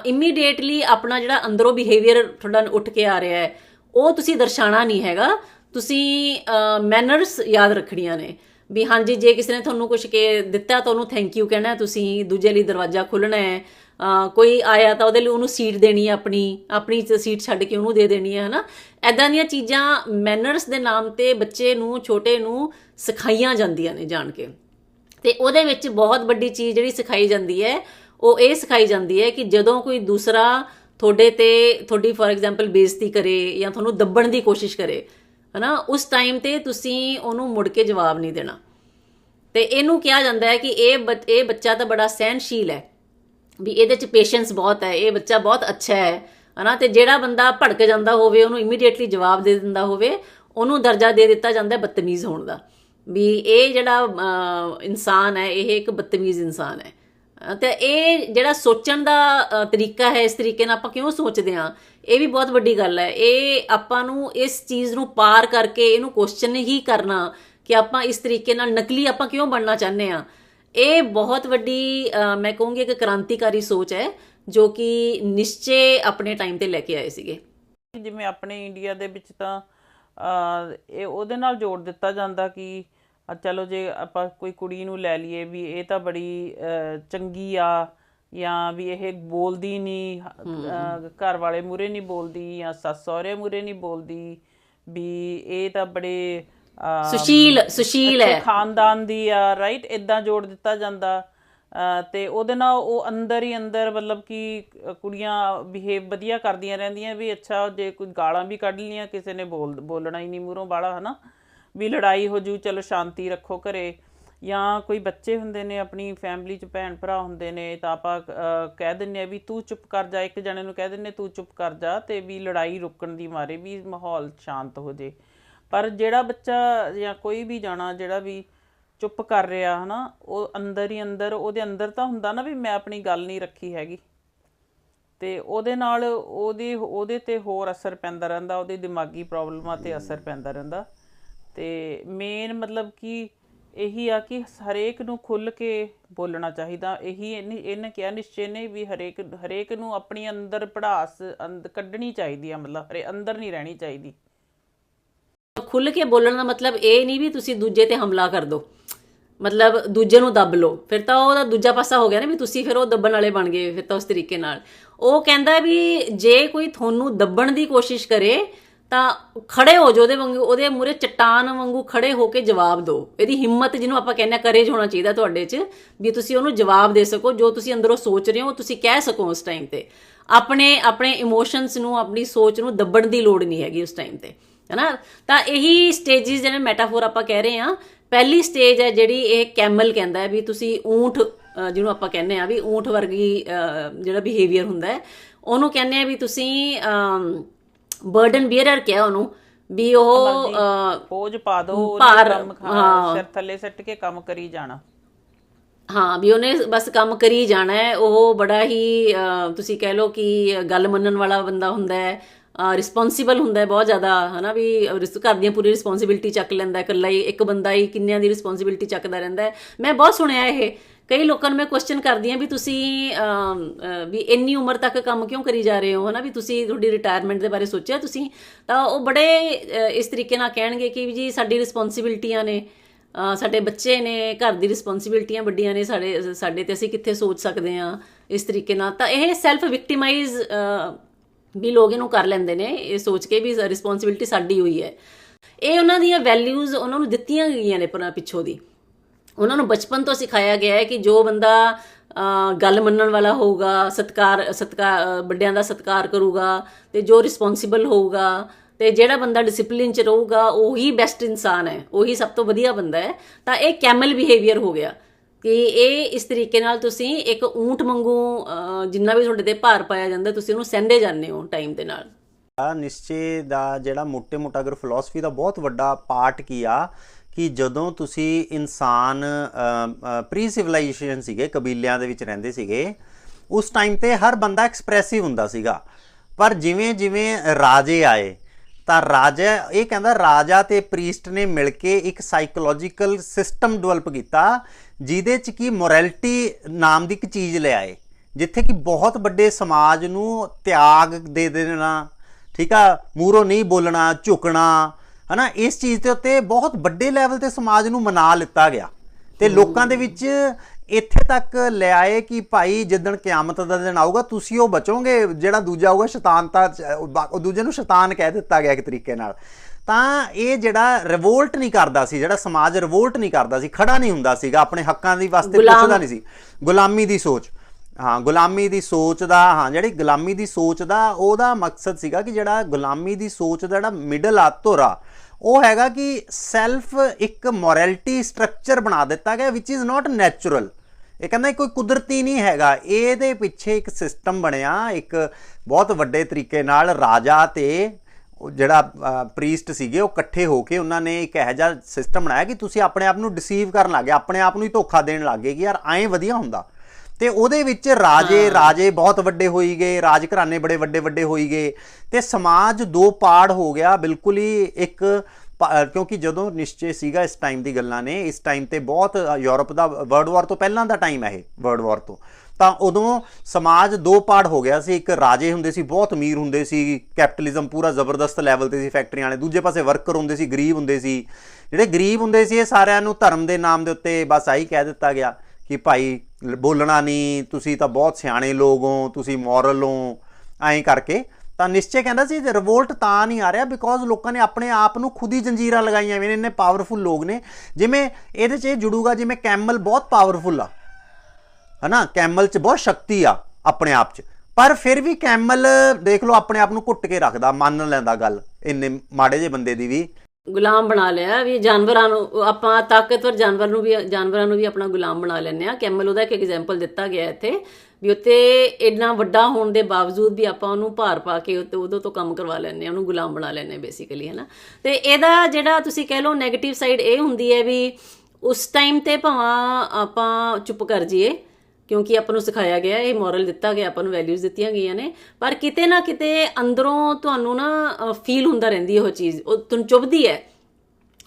ਇਮੀਡੀਏਟਲੀ ਆਪਣਾ ਜਿਹੜਾ ਅੰਦਰੋਂ ਬਿਹੇਵੀਅਰ ਤੁਹਾਡਾ ਉੱਠ ਕੇ ਆ ਰਿਹਾ ਹੈ ਉਹ ਤੁਸੀਂ ਦਰਸਾਣਾ ਨਹੀਂ ਹੈਗਾ। ਤੁਸੀਂ ਮੈਨਰਸ ਯਾਦ ਰੱਖਣੀਆਂ ਨੇ। ਵੀ ਹਾਂਜੀ, ਜੇ ਕਿਸੇ ਨੇ ਤੁਹਾਨੂੰ ਕੁਝ ਕੇ ਦਿੱਤਾ ਤਾਂ ਉਹਨੂੰ ਥੈਂਕ ਯੂ ਕਹਿਣਾ ਤੁਸੀਂ ਦੂਜੇ ਲਈ ਦਰਵਾਜ਼ਾ ਖੋਲਣਾ ਹੈ। ਕੋਈ ਆਇਆ ਤਾਂ ਉਹਦੇ ਲਈ ਉਹਨੂੰ ਸੀਟ ਦੇਣੀ ਹੈ ਆਪਣੀ ਆਪਣੀ ਸੀਟ ਛੱਡ ਕੇ ਉਹਨੂੰ ਦੇ ਦੇਣੀ ਹੈ, ਹਨਾ? ਐਦਾਂ ਦੀਆਂ ਚੀਜ਼ਾਂ ਮੈਨਰਸ ਦੇ ਨਾਮ ਤੇ ਬੱਚੇ ਨੂੰ, ਛੋਟੇ ਨੂੰ ਸਿਖਾਈਆਂ ਜਾਂਦੀਆਂ ਨੇ ਜਾਣ ਕੇ। ਤੇ ਉਹਦੇ ਵਿੱਚ ਬਹੁਤ ਵੱਡੀ ਚੀਜ਼ ਜਿਹੜੀ ਸਿਖਾਈ ਜਾਂਦੀ ਹੈ, ਉਹ ਇਹ ਸਿਖਾਈ ਜਾਂਦੀ ਹੈ ਕਿ ਜਦੋਂ ਕੋਈ ਦੂਸਰਾ ਤੁਹਾਡੇ ਤੇ ਤੁਹਾਡੀ ਫੋਰ ਐਗਜ਼ਾਮਪਲ ਬੇਇੱਜ਼ਤੀ ਕਰੇ ਜਾਂ ਤੁਹਾਨੂੰ ਦੱਬਣ ਦੀ ਕੋਸ਼ਿਸ਼ ਕਰੇ ਹਨਾ? ਉਸ ਟਾਈਮ ਤੇ ਤੁਸੀਂ ਉਹਨੂੰ ਮੁੜ ਕੇ ਜਵਾਬ ਨਹੀਂ ਦੇਣਾ। ਤੇ ਇਹਨੂੰ ਕਿਹਾ ਜਾਂਦਾ ਹੈ ਕਿ ਇਹ ਬੱਚ- ਇਹ ਬੱਚਾ ਤਾਂ ਬੜਾ ਸਹਿਨਸ਼ੀਲ ਹੈ। ਵੀ ਇਹਦੇ ਚ ਪੇਸ਼ੈਂਸ ਬਹੁਤ ਹੈ ਇਹ ਬੱਚਾ ਬਹੁਤ ਅੱਛਾ ਹੈ ਹਨਾ? ਤੇ ਜਿਹੜਾ ਬੰਦਾ ਭੜਕ ਜਾਂਦਾ ਹੋਵੇ ਉਹਨੂੰ ਇਮੀਡੀਏਟਲੀ ਜਵਾਬ ਦੇ ਦਿੰਦਾ ਹੋਵੇ ਉਹਨੂੰ ਦਰਜਾ ਦੇ ਦਿੱਤਾ ਜਾਂਦਾ ਬਦਤਮੀਜ਼ ਹੋਣ ਦਾ। ਵੀ ਇਹ ਜਿਹੜਾ ਇਨਸਾਨ ਹੈ ਇਹ ਇੱਕ ਬਦਤਮੀਜ਼ ਇਨਸਾਨ ਹੈ। ਅਹ, ਤੇ ਇਹ ਜਿਹੜਾ ਸੋਚਣ ਦਾ ਤਰੀਕਾ ਹੈ ਇਸ ਤਰੀਕੇ ਨਾਲ ਆਪਾਂ ਕਿਉਂ ਸੋਚਦੇ ਹਾਂ? ਇਹ ਵੀ ਬਹੁਤ ਵੱਡੀ ਗੱਲ ਹੈ। ਇਹ ਆਪਾਂ ਨੂੰ ਇਸ ਚੀਜ਼ ਨੂੰ ਪਾਰ ਕਰਕੇ ਇਹਨੂੰ ਕੁਐਸਚਨ ਹੀ ਕਰਨਾ ਕਿ ਆਪਾਂ ਇਸ ਤਰੀਕੇ ਨਾਲ ਨਕਲੀ ਆਪਾਂ ਕਿਉਂ ਬਣਨਾ ਚਾਹੁੰਦੇ ਆ ਇਹ ਬਹੁਤ ਵੱਡੀ ਮੈਂ ਕਹੂੰਗੀ ਇੱਕ ਕ੍ਰਾਂਤੀਕਾਰੀ ਸੋਚ ਹੈ ਜੋ ਕਿ ਨਿਸ਼ਚੇ ਆਪਣੇ ਟਾਈਮ ਤੇ ਲੈ ਕੇ ਆਏ ਸੀਗੇ। ਜਿਵੇਂ ਆਪਣੇ ਇੰਡੀਆ ਦੇ ਵਿੱਚ ਤਾਂ ਇਹ ਉਹਦੇ ਨਾਲ ਜੋੜ ਦਿੱਤਾ ਜਾਂਦਾ ਕਿ ਚਲੋ ਜੇ ਆਪਾਂ ਕੋਈ ਕੁੜੀ ਨੂੰ ਲੈ ਲਈਏ ਵੀ ਇਹ ਤਾਂ ਬੜੀ ਚੰਗੀ ਆ ਜਾਂ ਵੀ ਇਹ ਬੋਲਦੀ ਨਹੀਂ ਘਰ ਵਾਲੇ ਮੂਰੇ ਨਹੀਂ ਬੋਲਦੀ ਜਾਂ ਸੱਸ ਸਹੁਰੇ ਮੂਰੇ ਨਹੀਂ ਬੋਲਦੀ ਵੀ ਇਹ ਤਾਂ ਬੜੇ ਸੁਸ਼ੀਲ ਸੁਸ਼ੀਲ ਹੈ। ਖਾਨਦਾਨ ਦੀ ਆ ਰਾਈਟ ਇਦਾਂ ਜੋੜ ਦਿੱਤਾ ਜਾਂਦਾ। ਤੇ ਉਹਦੇ ਨਾਲ ਉਹ ਅੰਦਰ ਹੀ ਅੰਦਰ ਮਤਲਬ ਕਿ ਕੁੜੀਆਂ ਬਿਹੇਵ ਵਧੀਆ ਕਰਦੀਆਂ ਰਹਿੰਦੀਆਂ ਵੀ ਅੱਛਾ ਜੇ ਕੋਈ ਗਾਲਾਂ ਵੀ ਕੱਢ ਲੀਆਂ ਕਿਸੇ ਨੇ ਬੋਲ ਬੋਲਣਾ ਹੀ ਨਹੀਂ ਮੂਹਰੋਂ ਬਾਲਾ ਹਨਾ? ਵੀ ਲੜਾਈ ਹੋ ਜੂ ਚਲੋ ਸ਼ਾਂਤੀ ਰੱਖੋ ਘਰੇ। ਜਾਂ ਕੋਈ ਬੱਚੇ ਹੁੰਦੇ ਨੇ ਆਪਣੀ ਫੈਮਿਲੀ ਚ ਭੈਣ ਭਰਾ ਹੁੰਦੇ ਨੇ ਤਾਂ ਆਪਾਂ ਅਹ, ਕਹਿ ਦਿੰਨੇ ਆ ਵੀ ਤੂੰ ਚੁੱਪ ਕਰ ਜਾ ਇੱਕ ਜਣੇ ਨੂੰ ਕਹਿ ਦਿੰਨੇ ਤੂੰ ਚੁੱਪ ਕਰ ਜਾ ਤੇ ਵੀ ਲੜਾਈ ਰੁਕਣ ਦੀ ਮਾਰੇ ਵੀ ਮਾਹੌਲ ਸ਼ਾਂਤ ਹੋ ਜੇ। ਪਰ ਜਿਹੜਾ ਬੱਚਾ ਜਾਂ ਕੋਈ ਵੀ ਜਾਣਾ ਜਿਹੜਾ ਵੀ ਚੁੱਪ ਕਰ ਰਿਹਾ ਹਨਾ ਉਹ ਅੰਦਰ ਹੀ ਅੰਦਰ ਉਹਦੇ ਅੰਦਰ ਤਾਂ ਹੁੰਦਾ ਨਾ ਵੀ ਮੈਂ ਆਪਣੀ ਗੱਲ ਨਹੀਂ ਰੱਖੀ ਹੈਗੀ। ਤੇ ਉਹਦੇ ਨਾਲ ਉਹਦੀ ਉਹਦੇ ਤੇ ਹੋਰ ਅਸਰ ਪੈਂਦਾ ਰਹਿੰਦਾ ਉਹਦੀ ਦਿਮਾਗੀ ਪ੍ਰੋਬਲਮਾਂ ਤੇ ਅਸਰ ਪੈਂਦਾ ਰਹਿੰਦਾ। ਤੇ ਮੇਨ ਮਤਲਬ ਕਿ ਇਹੀ ਆ ਕਿ ਹਰੇਕ ਨੂੰ ਖੁੱਲ ਕੇ ਬੋਲਣਾ ਚਾਹੀਦਾ। ਇਹੀ ਇਹਨੇ ਕਿਹਾ, ਨਿਸ਼ਚੈ ਨੇ ਵੀ ਹਰੇਕ ਹਰੇਕ ਨੂੰ ਆਪਣੀ ਅੰਦਰ ਪੜਾਸ ਕੱਢਣੀ ਚਾਹੀਦੀ ਆ, ਮਤਲਬ ਹਰੇ, ਅੰਦਰ ਨਹੀਂ ਰਹਿਣੀ ਚਾਹੀਦੀ। ਖੁੱਲ ਕੇ ਬੋਲਣ ਦਾ ਮਤਲਬ ਇਹ ਨਹੀਂ ਵੀ ਤੁਸੀਂ ਦੂਜੇ ਤੇ ਹਮਲਾ ਕਰ ਦਿਓ ਮਤਲਬ ਦੂਜੇ ਨੂੰ ਦੱਬ ਲਓ। ਫਿਰ ਤਾਂ ਉਹਦਾ ਦੂਜਾ ਪਾਸਾ ਹੋ ਗਿਆ ਨਾ ਵੀ ਤੁਸੀਂ ਫਿਰ ਉਹ ਦੱਬਣ ਵਾਲੇ ਬਣ ਗਏ, ਫਿਰ ਤਾਂ ਉਸ ਤਰੀਕੇ ਨਾਲ। ਉਹ ਕਹਿੰਦਾ ਵੀ ਜੇ ਕੋਈ ਤੁਹਾਨੂੰ ਦੱਬਣ ਦੀ ਕੋਸ਼ਿਸ਼ ਕਰੇ ਤਾਂ ਖੜੇ ਹੋ ਜੋ ਉਹਦੇ ਵਾਂਗੂ, ਉਹਦੇ ਮੂਰੇ ਚਟਾਨ ਵਾਂਗੂ ਖੜੇ ਹੋ ਕੇ ਜਵਾਬ ਦਿਓ। ਇਹਦੀ ਹਿੰਮਤ ਜਿਹਨੂੰ ਆਪਾਂ ਕਹਿੰਦੇ ਕਰੇਜ ਹੋਣਾ ਚਾਹੀਦਾ ਤੁਹਾਡੇ 'ਚ, ਵੀ ਤੁਸੀਂ ਉਹਨੂੰ ਜਵਾਬ ਦੇ ਸਕੋ, ਜੋ ਤੁਸੀਂ ਅੰਦਰੋਂ ਸੋਚ ਰਹੇ ਹੋ, ਤੁਸੀਂ ਕਹਿ ਸਕੋ ਉਸ ਟਾਈਮ ਤੇ। ਆਪਣੇ ਆਪਣੇ ਇਮੋਸ਼ਨਸ ਨੂੰ, ਆਪਣੀ ਸੋਚ ਨੂੰ ਦੱਬਣ ਦੀ ਲੋੜ ਨਹੀਂ ਹੈਗੀ ਉਸ ਟਾਈਮ ਤੇ, ਹੈਨਾ? ਤਾਂ ਇਹੀ ਸਟੇजेस ਜਿਹੜੇ ਮੈਟਾਫੋਰ ਆਪਾਂ ਕਹਿ ਰਹੇ ਆ ਪਹਿਲੀ ਸਟੇਜ ਹੈ ਜਿਹੜੀ ਇਹ ਕੈਮਲ ਕਹਿੰਦਾ ਹੈ ਵੀ ਤੁਸੀਂ ਊਂਠ ਜਿਹਨੂੰ ਆਪਾਂ ਕਹਿੰਦੇ ਆ ਵੀ ਊਂਠ ਵਰਗੀ ਜਿਹੜਾ ਬਿਹੇਵੀਅਰ ਹੁੰਦਾ ਹੈ, ਉਹਨੂੰ ਕਹਿੰਦੇ ਆ ਵੀ ਤੁਸੀਂ ਬਰਡਨ ਬੀਅਰਰ ਕਿਹਾ ਉਹਨੂੰ ਵੀ ਉਹ ਬੋਝ ਪਾ ਦੋ ਉਹਨੇ ਕੰਮ। ਸਿਰ ਥੱਲੇ ਸੱਟ ਕੇ ਕੰਮ ਕਰੀ ਜਾਣਾ। ਹਾਂ ਵੀ ਉਹਨੇ ਬਸ ਕੰਮ ਕਰੀ ਜਾਣਾ ਹੈ। ਉਹ ਬੜਾ ਹੀ ਤੁਸੀਂ ਕਹਿ ਲਓ ਕਿ ਗੱਲ ਮੰਨਣ ਵਾਲਾ ਬੰਦਾ ਹੁੰਦਾ ਹੈ। ਰਿਸਪੌਂਸਿਬਲ ਹੁੰਦਾ ਹੈ ਬਹੁਤ ਜ਼ਿਆਦਾ, ਹਨਾ ਵੀ ਘਰ ਦੀਆਂ ਪੂਰੀ ਰਿਸਪੌਂਸਿਬਿਲਟੀ ਚੱਕ ਲੈਂਦਾ ਇਕੱਲਾ ਹੀ, ਇੱਕ ਬੰਦਾ ਹੀ ਕਿੰਨਿਆਂ ਦੀ ਰਿਸਪੌਂਸਿਬਿਲਟੀ ਚੱਕਦਾ ਰਹਿੰਦਾ ਮੈਂ ਬਹੁਤ ਸੁਣਿਆ ਇਹ, ਕਈ ਲੋਕਾਂ ਨੂੰ ਮੈਂ ਕੁਐਸਚਨ ਕਰਦੀ ਹਾਂ ਵੀ ਤੁਸੀਂ ਵੀ ਇੰਨੀ ਉਮਰ ਤੱਕ ਕੰਮ ਕਿਉਂ ਕਰੀ ਜਾ ਰਹੇ ਹੋ, ਹਨਾ ਵੀ ਤੁਸੀਂ ਤੁਹਾਡੀ ਰਿਟਾਇਰਮੈਂਟ ਦੇ ਬਾਰੇ ਸੋਚਿਆ ਤੁਸੀਂ? ਤਾਂ ਉਹ ਬੜੇ ਇਸ ਤਰੀਕੇ ਨਾਲ ਕਹਿਣਗੇ ਕਿ ਵੀ ਜੀ ਸਾਡੀ ਰਿਸਪੌਂਸਿਬਿਲਟੀਆਂ ਨੇ ਸਾਡੇ ਬੱਚੇ ਨੇ, ਘਰ ਦੀ ਰਿਸਪੌਂਸਿਬਿਲਟੀਆਂ ਵੱਡੀਆਂ ਨੇ, ਸਾਡੇ ਸਾਡੇ ਤੇ ਅਸੀਂ ਕਿੱਥੇ ਸੋਚ ਸਕਦੇ ਹਾਂ ਇਸ ਤਰੀਕੇ ਨਾਲ। ਤਾਂ ਇਹ ਸੈਲਫ ਵਿਕਟਿਮਾਈਜ਼ ਵੀ ਲੋਕ ਇਹਨੂੰ ਕਰ ਲੈਂਦੇ ਨੇ, ਇਹ ਸੋਚ ਕੇ ਵੀ ਰਿਸਪੌਂਸਿਬਿਲਟੀ ਸਾਡੀ ਹੋਈ ਹੈ। ਇਹ ਉਹਨਾਂ ਦੀਆਂ ਵੈਲਿਊਜ਼ ਉਹਨਾਂ ਨੂੰ ਦਿੱਤੀਆਂ ਗਈਆਂ ਨੇ ਪੁਰਾ ਪਿੱਛੋਂ ਦੀ। ਉਹਨਾਂ ਨੂੰ ਬਚਪਨ ਤੋਂ ਸਿਖਾਇਆ ਗਿਆ ਹੈ ਕਿ ਜੋ ਬੰਦਾ ਗੱਲ ਮੰਨਣ ਵਾਲਾ ਹੋਊਗਾ, ਸਤਕਾਰ ਸਤਕਾਰ ਵੱਡਿਆਂ ਦਾ ਸਤਕਾਰ ਕਰੂਗਾ ਤੇ ਜੋ ਰਿਸਪੌਂਸਿਬਲ ਹੋਊਗਾ ਤੇ ਜਿਹੜਾ ਬੰਦਾ ਡਿਸਪਲਿਨ ਚ ਰਹੂਗਾ, ਉਹੀ ਬੈਸਟ ਇਨਸਾਨ ਹੈ, ਉਹੀ ਸਭ ਤੋਂ ਵਧੀਆ ਬੰਦਾ ਹੈ। ਤਾਂ ਇਹ ਕੈਮਲ ਬਿਹੇਵੀਅਰ ਹੋ ਗਿਆ। ਕਿ ਇਹ ਇਸ ਤਰੀਕੇ ਨਾਲ ਤੁਸੀਂ ਇੱਕ ਊਂਟ ਵਾਂਗੂ ਜਿੰਨਾ ਵੀ ਤੁਹਾਡੇ ਤੇ ਭਾਰ ਪਾਇਆ ਜਾਂਦਾ, ਤੁਸੀਂ ਉਹਨੂੰ ਸਹਿੰਦੇ ਜਾਂਦੇ ਹੋ ਟਾਈਮ ਦੇ ਨਾਲ। ਆ ਨਿਸ਼ਚੇ ਦਾ ਜਿਹੜਾ ਮੋਟੇ ਮੋਟਾ ਅਗਰ ਫਿਲਾਸਫੀ ਦਾ ਬਹੁਤ ਵੱਡਾ ਪਾਰਟ ਕੀ ਆ, ਕਿ ਜਦੋਂ ਤੁਸੀਂ ਇਨਸਾਨ ਪ੍ਰੀ ਸਿਵਲਾਈਜੇਸ਼ਨ ਸੀਗੇ, ਕਬੀਲਿਆਂ ਦੇ ਵਿੱਚ ਰਹਿੰਦੇ ਸੀਗੇ, ਉਸ ਟਾਈਮ ਤੇ ਹਰ ਬੰਦਾ ਐਕਸਪ੍ਰੈਸਿਵ ਹੁੰਦਾ ਸੀਗਾ। ਪਰ ਜਿਵੇਂ ਜਿਵੇਂ ਰਾਜੇ ਆਏ, ਤਾਂ ਰਾਜਾ, ਇਹ ਕਹਿੰਦਾ ਰਾਜਾ ਤੇ ਪ੍ਰੀਸਟ ਨੇ ਮਿਲ ਕੇ ਇੱਕ ਸਾਈਕੋਲੋਜੀਕਲ ਸਿਸਟਮ ਡਿਵੈਲਪ ਕੀਤਾ ਜਿਹਦੇ ਚ ਕੀ ਮੋਰੈਲਿਟੀ ਨਾਮ ਦੀ ਇੱਕ ਚੀਜ਼ ਲਿਆਏ ਜਿੱਥੇ ਕਿ ਬਹੁਤ ਵੱਡੇ ਸਮਾਜ ਨੂੰ ਤਿਆਗ ਦੇ ਦੇਣਾ ਠੀਕ ਆ ਮੂਰੋਂ ਨਹੀਂ ਬੋਲਣਾ ਝੁਕਣਾ ਹਨਾ ਇਸ ਚੀਜ਼ ਦੇ ਉੱਤੇ ਬਹੁਤ ਵੱਡੇ ਲੈਵਲ ਤੇ ਸਮਾਜ ਨੂੰ ਮਨਾ ਲਿੱਤਾ ਗਿਆ। ਤੇ ਲੋਕਾਂ ਦੇ ਵਿੱਚ ਇੱਥੇ ਤੱਕ ਲਿਆਏ ਕਿ ਭਾਈ ਜਿੱਦਣ ਕਿਆਮਤ ਦਾ ਦਿਨ ਆਊਗਾ ਤੁਸੀਂ ਉਹ ਬਚੋਗੇ ਜਿਹੜਾ ਦੂਜਾ ਆਊਗਾ ਸ਼ੈਤਾਨ ਤਾਂ ਦੂਜੇ ਨੂੰ ਸ਼ੈਤਾਨ ਕਹਿ ਦਿੱਤਾ ਗਿਆ ਇੱਕ ਤਰੀਕੇ ਨਾਲ। ਤਾਂ ਇਹ ਜਿਹੜਾ ਰਿਵੋਲਟ ਨਹੀਂ ਕਰਦਾ ਸੀ ਜਿਹੜਾ ਸਮਾਜ ਰਿਵੋਲਟ ਨਹੀਂ ਕਰਦਾ ਸੀ ਖੜਾ ਨਹੀਂ ਹੁੰਦਾ ਸੀਗਾ ਆਪਣੇ ਹੱਕਾਂ ਦੀ ਵਾਸਤੇ ਪੁੱਛਦਾ ਨਹੀਂ ਸੀ। ਗੁਲਾਮੀ ਦੀ ਸੋਚ। ਹਾਂ ਗੁਲਾਮੀ ਦੀ ਸੋਚ ਦਾ ਹਾਂ ਜਿਹੜੀ ਗੁਲਾਮੀ ਦੀ ਸੋਚ ਦਾ ਉਹਦਾ ਮਕਸਦ ਸੀਗਾ ਕਿ ਜਿਹੜਾ ਗੁਲਾਮੀ ਦੀ ਸੋਚ ਦਾ ਜਿਹੜਾ ਮਿਡਲ ਆ ਧੁਰਾ ਉਹ ਹੈਗਾ ਕਿ ਸੈਲਫ ਇੱਕ ਮੋਰੈਲਿਟੀ ਸਟਰਕਚਰ ਬਣਾ ਦਿੱਤਾ ਗਿਆ ਵਿਚ ਇਜ਼ ਨਾਟ ਨੈਚੁਰਲ ਇਹ ਕਹਿੰਦਾ ਕੋਈ ਕੁਦਰਤੀ ਨਹੀਂ ਹੈਗਾ। ਇਹਦੇ ਪਿੱਛੇ ਇੱਕ ਸਿਸਟਮ ਬਣਿਆ ਇੱਕ ਬਹੁਤ ਵੱਡੇ ਤਰੀਕੇ ਨਾਲ ਰਾਜਾ ਤੇ ਜਿਹੜਾ ਪ੍ਰੀਸਟ ਸੀਗੇ ਉਹ ਇਕੱਠੇ ਹੋ ਕੇ ਉਹਨਾਂ ਨੇ ਇੱਕ ਇਹੋ ਜਿਹਾ ਸਿਸਟਮ ਬਣਾਇਆ ਕਿ ਤੁਸੀਂ ਆਪਣੇ ਆਪ ਨੂੰ ਡਿਸੀਵ ਕਰਨ ਲੱਗੇ ਆਪਣੇ ਆਪ ਨੂੰ ਹੀ ਧੋਖਾ ਦੇਣ ਲੱਗੇ ਕਿ ਯਾਰ ਐਂ ਵਧੀਆ ਹੁੰਦਾ। ਤੇ ਉਹਦੇ ਵਿੱਚ ਰਾਜੇ ਰਾਜੇ ਬਹੁਤ ਵੱਡੇ ਹੋਈ ਗਏ ਰਾਜ ਘਰਾਣੇ ਬੜੇ ਵੱਡੇ ਵੱਡੇ ਹੋਈ ਗਏ। ਤੇ ਸਮਾਜ ਦੋ ਪਾੜ ਹੋ ਗਿਆ ਬਿਲਕੁਲ ਹੀ ਇੱਕ ਕਿਉਂਕਿ ਜਦੋਂ ਨਿਸ਼ਚੇ ਸੀਗਾ ਇਸ ਟਾਈਮ ਦੀ ਗੱਲਾਂ ਨੇ ਇਸ ਟਾਈਮ ਤੇ ਬਹੁਤ ਯੂਰਪ ਦਾ ਵਰਲਡ ਵਾਰ ਤੋਂ ਪਹਿਲਾਂ ਦਾ ਟਾਈਮ ਹੈ ਇਹ ਵਰਲਡ ਵਾਰ ਤੋਂ। ਤਾਂ ਉਦੋਂ ਸਮਾਜ ਦੋ ਪਾੜ ਹੋ ਗਿਆ ਸੀ। ਇੱਕ ਰਾਜੇ ਹੁੰਦੇ ਸੀ, ਬਹੁਤ ਅਮੀਰ ਹੁੰਦੇ ਸੀ। ਕੈਪੀਟਲਿਜ਼ਮ ਪੂਰਾ ਜ਼ਬਰਦਸਤ ਲੈਵਲ ਤੇ ਸੀ ਫੈਕਟਰੀਆਂ ਵਾਲੇ। ਦੂਜੇ ਪਾਸੇ ਵਰਕਰ ਹੁੰਦੇ ਸੀ, ਗਰੀਬ ਹੁੰਦੇ ਸੀ। ਜਿਹੜੇ ਗਰੀਬ ਹੁੰਦੇ ਸੀ, ਇਹ ਸਾਰਿਆਂ ਨੂੰ ਧਰਮ ਦੇ ਨਾਮ ਦੇ ਉੱਤੇ ਬਸ ਆਹੀ ਕਹਿ ਦਿੱਤਾ ਗਿਆ ਕਿ ਭਾਈ ਬੋਲਣਾ ਨਹੀਂ ਤੁਸੀਂ ਤਾਂ ਬਹੁਤ ਸਿਆਣੇ ਲੋਕ ਹੋ, ਤੁਸੀਂ ਮੋਰਲ ਹੋ, ਐਂ ਕਰਕੇ। ਤਾਂ ਨਿਸ਼ਚੈ ਕਹਿੰਦਾ ਸੀ ਰਿਵੋਲਟ ਤਾਂ ਨਹੀਂ ਆ ਰਿਹਾ ਬਿਕੋਜ਼ ਲੋਕਾਂ ਨੇ ਆਪਣੇ ਆਪ ਨੂੰ ਖੁਦ ਹੀ ਜੰਜੀਰਾਂ ਲਗਾਈਆਂ ਵੀ ਨੇ, ਇੰਨੇ ਪਾਵਰਫੁਲ ਲੋਕ ਨੇ। ਜਿਵੇਂ ਇਹਦੇ 'ਚ ਇਹ ਜੁੜੂਗਾ, ਜਿਵੇਂ ਕੈਮਲ ਬਹੁਤ ਪਾਵਰਫੁਲ ਆ। ਹਨਾ, ਕੈਮਲ 'ਚ ਬਹੁਤ ਸ਼ਕਤੀ ਆ ਆਪਣੇ ਆਪ 'ਚ। ਪਰ ਫਿਰ ਵੀ ਕੈਮਲ, ਦੇਖ ਲਓ, ਆਪਣੇ ਆਪ ਨੂੰ ਘੁੱਟ ਕੇ ਰੱਖਦਾ, ਮੰਨ ਲੈਂਦਾ ਗੱਲ, ਇੰਨੇ ਮਾੜੇ ਜਿਹੇ ਬੰਦੇ ਦੀ ਵੀ। ਗੁਲਾਮ ਬਣਾ ਲਿਆ ਵੀ ਜਾਨਵਰਾਂ ਨੂੰ, ਆਪਾਂ ਤਾਕਤਵਰ ਜਾਨਵਰ ਨੂੰ ਵੀ, ਜਾਨਵਰਾਂ ਨੂੰ ਵੀ ਆਪਣਾ ਗੁਲਾਮ ਬਣਾ ਲੈਂਦੇ ਆ ਕੈਮਲ ਉਹਦਾ ਇੱਕ ਐਗਜ਼ਾਮਪਲ ਦਿੱਤਾ ਗਿਆ ਇੱਥੇ, ਵੀ ਉੱਤੇ ਇੰਨਾ ਵੱਡਾ ਹੋਣ ਦੇ ਬਾਵਜੂਦ ਵੀ ਆਪਾਂ ਉਹਨੂੰ ਭਾਰ ਪਾ ਕੇ ਉੱਤੇ ਉਹਦੇ ਤੋਂ ਕੰਮ ਕਰਵਾ ਲੈਂਦੇ ਆ ਉਹਨੂੰ ਗੁਲਾਮ ਬਣਾ ਲੈਂਦੇ ਬੇਸਿਕਲੀ ਹੈ ਨਾ ਤੇ ਇਹਦਾ ਜਿਹੜਾ ਤੁਸੀਂ ਕਹਿ ਲਓ 네ਗੇਟਿਵ ਸਾਈਡ ਇਹ ਹੁੰਦੀ ਹੈ ਵੀ ਉਸ ਟਾਈਮ ਤੇ ਭਾਵੇਂ ਆਪਾਂ ਚੁੱਪ ਕਰ ਜਾਈਏ ਕਿਉਂਕਿ ਆਪਾਂ ਨੂੰ ਸਿਖਾਇਆ ਗਿਆ ਇਹ ਮੋਰਲ ਦਿੱਤਾ ਗਿਆ ਆਪਾਂ ਨੂੰ ਵੈਲਿਊਜ਼ ਦਿੱਤੀਆਂ ਗਈਆਂ ਨੇ। ਪਰ ਕਿਤੇ ਨਾ ਕਿਤੇ ਅੰਦਰੋਂ ਤੁਹਾਨੂੰ ਨਾ ਫੀਲ ਹੁੰਦਾ ਰਹਿੰਦੀ ਹੈ ਉਹ ਚੀਜ਼। ਉਹ ਤੁਹਾਨੂੰ ਚੁਭਦੀ ਹੈ।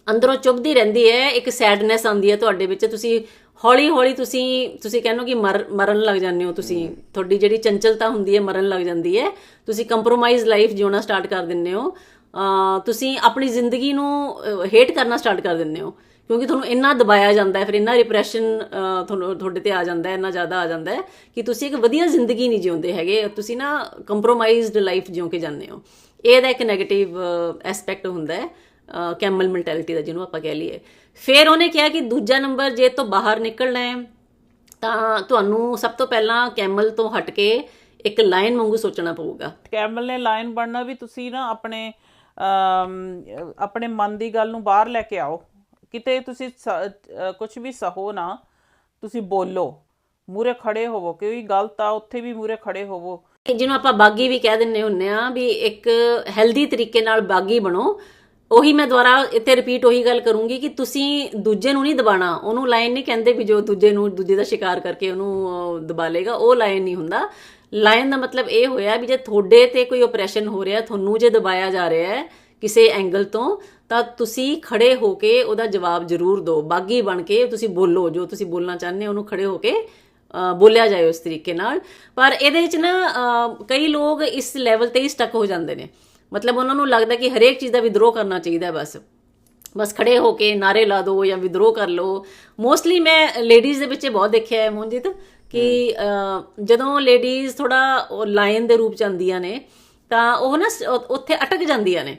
ਅੰਦਰੋਂ ਚੁਭਦੀ ਰਹਿੰਦੀ ਹੈ ਇੱਕ ਸੈਡਨੈਸ ਆਉਂਦੀ ਹੈ ਤੁਹਾਡੇ ਵਿੱਚ। ਤੁਸੀਂ ਹੌਲੀ ਹੌਲੀ ਤੁਸੀਂ ਤੁਸੀਂ ਕਹਿੰਦੇ ਹੋ ਕਿ ਮਰ ਮਰਨ ਲੱਗ ਜਾਂਦੇ ਹੋ ਤੁਸੀਂ। ਤੁਹਾਡੀ ਜਿਹੜੀ ਚੰਚਲਤਾ ਹੁੰਦੀ ਹੈ ਮਰਨ ਲੱਗ ਜਾਂਦੀ ਹੈ। ਤੁਸੀਂ ਕੰਪਰੋਮਾਈਜ਼ ਲਾਈਫ ਜਿਉਣਾ ਸਟਾਰਟ ਕਰ ਦਿੰਦੇ ਹੋ। ਤੁਸੀਂ ਆਪਣੀ ਜ਼ਿੰਦਗੀ ਨੂੰ ਹੇਟ ਕਰਨਾ ਸਟਾਰਟ ਕਰ ਦਿੰਦੇ ਹੋ। ਕਿਉਂਕਿ ਤੁਹਾਨੂੰ ਇੰਨਾ ਦਬਾਇਆ ਜਾਂਦਾ ਹੈ, ਫਿਰ ਇੰਨਾ ਰਿਪਰੈਸ਼ਨ ਤੁਹਾਨੂੰ ਤੁਹਾਡੇ ਤੇ ਆ ਜਾਂਦਾ ਹੈ, ਇੰਨਾ ਜ਼ਿਆਦਾ ਆ ਜਾਂਦਾ ਹੈ ਕਿ ਤੁਸੀਂ ਇੱਕ ਵਧੀਆ ਜ਼ਿੰਦਗੀ ਨਹੀਂ ਜਿਉਂਦੇ ਹੈਗੇ। ਤੁਸੀਂ ਨਾ ਕੰਪਰੋਮਾਈਜ਼ਡ ਲਾਈਫ ਜਿਉਂ ਕੇ ਜਾਂਦੇ ਹੋ। ਇਹਦਾ ਇੱਕ 네ਗੇਟਿਵ ਐਸਪੈਕਟ ਹੁੰਦਾ ਹੈ ਕੈਮਲ ਮੈਂਟੈਲਿਟੀ ਦਾ ਜਿਹਨੂੰ ਆਪਾਂ ਕਹਿ ਲਈਏ। ਫਿਰ ਉਹਨੇ ਕਿਹਾ ਕਿ ਦੂਜਾ ਨੰਬਰ ਜੇ ਤੋਂ ਬਾਹਰ ਨਿਕਲਣਾ ਹੈ, ਤਾਂ ਤੁਹਾਨੂੰ ਸਭ ਤੋਂ ਪਹਿਲਾਂ ਕੈਮਲ ਤੋਂ ਹਟ ਕੇ ਇੱਕ ਲਾਇਨ ਵਾਂਗੂ ਸੋਚਣਾ ਪਊਗਾ। ਕੈਮਲ ਨੇ ਲਾਇਨ ਬਣਨਾ ਵੀ ਤੁਸੀਂ ਨਾ ਆਪਣੇ ਆਪਣੇ ਮਨ ਦੀ ਗੱਲ ਨੂੰ ਬਾਹਰ ਲੈ ਕੇ ਆਓ। ਕਿਤੇ ਤੁਸੀਂ ਕੁਝ ਵੀ ਸਹੋ ਨਾ, ਤੁਸੀਂ ਬੋਲੋ। ਮੂਰੇ ਖੜੇ ਹੋਵੋ, ਕੋਈ ਗਲਤ ਆ, ਉੱਥੇ ਵੀ ਮੂਰੇ ਖੜੇ ਹੋਵੋ। ਜਿਹਨੂੰ ਆਪਾਂ ਬਾਗੀ ਵੀ ਕਹਿ ਦਿੰਨੇ ਹੁੰਨੇ ਆ, ਵੀ ਇੱਕ ਹੈਲਦੀ ਤਰੀਕੇ ਨਾਲ ਬਾਗੀ ਬਣੋ। ਉਹੀ ਮੈਂ ਦੁਬਾਰਾ ਇੱਥੇ ਰਿਪੀਟ ਉਹੀ ਗੱਲ ਕਰੂੰਗੀ ਕਿ ਤੁਸੀਂ ਦੂਜੇ ਨੂੰ ਨਹੀਂ ਦਬਾਣਾ। ਉਹਨੂੰ ਲਾਈਨ ਨਹੀਂ ਕਹਿੰਦੇ ਵੀ ਜੋ ਦੂਜੇ ਨੂੰ, ਦੂਜੇ ਦਾ ਸ਼ਿਕਾਰ ਕਰਕੇ ਉਹਨੂੰ ਦਬਾ ਲੇਗਾ ਉਹ ਲਾਈਨ ਨਹੀਂ ਹੁੰਦਾ। ਲਾਈਨ ਦਾ ਮਤਲਬ ਇਹ ਹੋਇਆ ਵੀ ਜੇ ਤੁਹਾਡੇ ਤੇ ਕੋਈ ਆਪਰੇਸ਼ਨ ਹੋ ਰਿਹਾ, ਤੁਹਾਨੂੰ ਜੇ ਦਬਾਇਆ ਜਾ ਰਿਹਾ ਹੈ ਕਿਸੇ ਐਂਗਲ ਤੋਂ ਤਾਂ ਤੁਸੀਂ ਖੜੇ ਹੋ ਕੇ ਉਹਦਾ ਜਵਾਬ ਜ਼ਰੂਰ ਦਿਓ। ਬਾਗੀ ਬਣ ਕੇ ਤੁਸੀਂ ਬੋਲੋ ਜੋ ਤੁਸੀਂ ਬੋਲਣਾ ਚਾਹੁੰਦੇ ਹੋ ਉਹਨੂੰ ਖੜੇ ਹੋ ਕੇ ਬੋਲਿਆ ਜਾਏ ਉਸ ਤਰੀਕੇ ਨਾਲ। ਪਰ ਇਹਦੇ ਵਿੱਚ ਨਾ ਕਈ ਲੋਕ ਇਸ ਲੈਵਲ ਤੇ ਹੀ ਸਟਕ ਹੋ ਜਾਂਦੇ ਨੇ। ਮਤਲਬ ਉਹਨਾਂ ਨੂੰ ਲੱਗਦਾ ਕਿ ਹਰੇਕ ਚੀਜ਼ ਦਾ ਵਿਦਰੋਹ ਕਰਨਾ ਚਾਹੀਦਾ ਬਸ। ਬਸ ਖੜੇ ਹੋ ਕੇ ਨਾਰੇ ਲਾ ਦਿਓ ਜਾਂ ਵਿਦਰੋਹ ਕਰ ਲਓ। ਮੋਸਟਲੀ ਮੈਂ ਲੇਡੀਜ਼ ਦੇ ਵਿੱਚ ਇਹ ਬਹੁਤ ਦੇਖਿਆ ਹੈ ਮੋਹਨਜੀਤ ਕਿ ਜਦੋਂ ਲੇਡੀਜ਼ ਥੋੜਾ ਲਾਇਨ ਦੇ ਰੂਪ ਚ ਆਉਂਦੀਆਂ ਨੇ ਤਾਂ ਉਹ ਨਾ ਉੱਥੇ ਅਟਕ ਜਾਂਦੀਆਂ ਨੇ।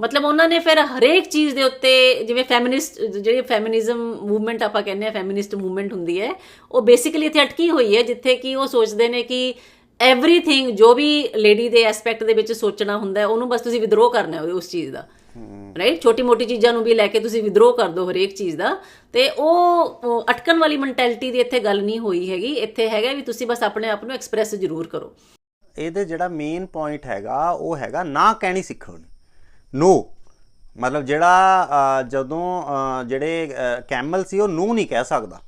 ਮਤਲਬ ਉਹਨਾਂ ਨੇ ਫਿਰ ਹਰੇਕ ਚੀਜ਼ ਦੇ ਉੱਤੇ ਜਿਵੇਂ ਫੈਮਿਨਿਸਟ ਜਿਹੜੀ ਫੈਮਿਨਿਜ਼ਮ ਮੂਵਮੈਂਟ ਆਪਾਂ ਕਹਿੰਦੇ ਆ ਫੈਮਿਨਿਸਟ ਮੂਵਮੈਂਟ ਹੁੰਦੀ ਹੈ, ਉਹ ਬੇਸਿਕਲੀ ਇੱਥੇ ਅਟਕੀ ਹੋਈ ਹੈ, ਜਿੱਥੇ ਕਿ ਉਹ ਸੋਚਦੇ ਨੇ ਕਿ ਐਵਰੀਥਿੰਗ ਜੋ ਵੀ ਲੇਡੀ ਦੇ ਐਸਪੈਕਟ ਦੇ ਵਿੱਚ ਸੋਚਣਾ ਹੁੰਦਾ ਹੈ, ਉਹਨੂੰ ਬਸ ਤੁਸੀਂ ਵਿਦਰੋਹ ਕਰਨਾ ਹੈ ਉਸ ਚੀਜ਼ ਦਾ। ਰਾਈਟ ਛੋਟੀ ਮੋਟੀ ਚੀਜ਼ਾਂ ਨੂੰ ਵੀ ਲੈ ਕੇ ਤੁਸੀਂ ਵਿਦਰੋਹ ਕਰ ਦਿਓ ਹਰੇਕ ਚੀਜ਼ ਦਾ। ਤੇ ਉਹ ਉਹ ਅਟਕਣ ਵਾਲੀ ਮੈਂਟੈਲਿਟੀ ਦੀ ਇੱਥੇ ਗੱਲ ਨਹੀਂ ਹੋਈ ਹੈਗੀ। ਇੱਥੇ ਹੈਗਾ ਵੀ ਤੁਸੀਂ ਬਸ ਆਪਣੇ ਆਪ ਨੂੰ ਐਕਸਪ੍ਰੈਸ ਜ਼ਰੂਰ ਕਰੋ। ਇਹਦੇ ਜਿਹੜਾ ਮੇਨ ਪੁਆਇੰਟ ਹੈਗਾ, ਉਹ ਹੈਗਾ ਨਾ ਕਹਿਣੀ ਸਿੱਖੋ ਨੋ। ਮਤਲਬ ਜਿਹੜਾ ਜਦੋਂ ਜਿਹੜੇ ਕੈਮਲ ਸੀ ਉਹ ਨੋ ਨਹੀਂ ਕਹਿ ਸਕਦਾ।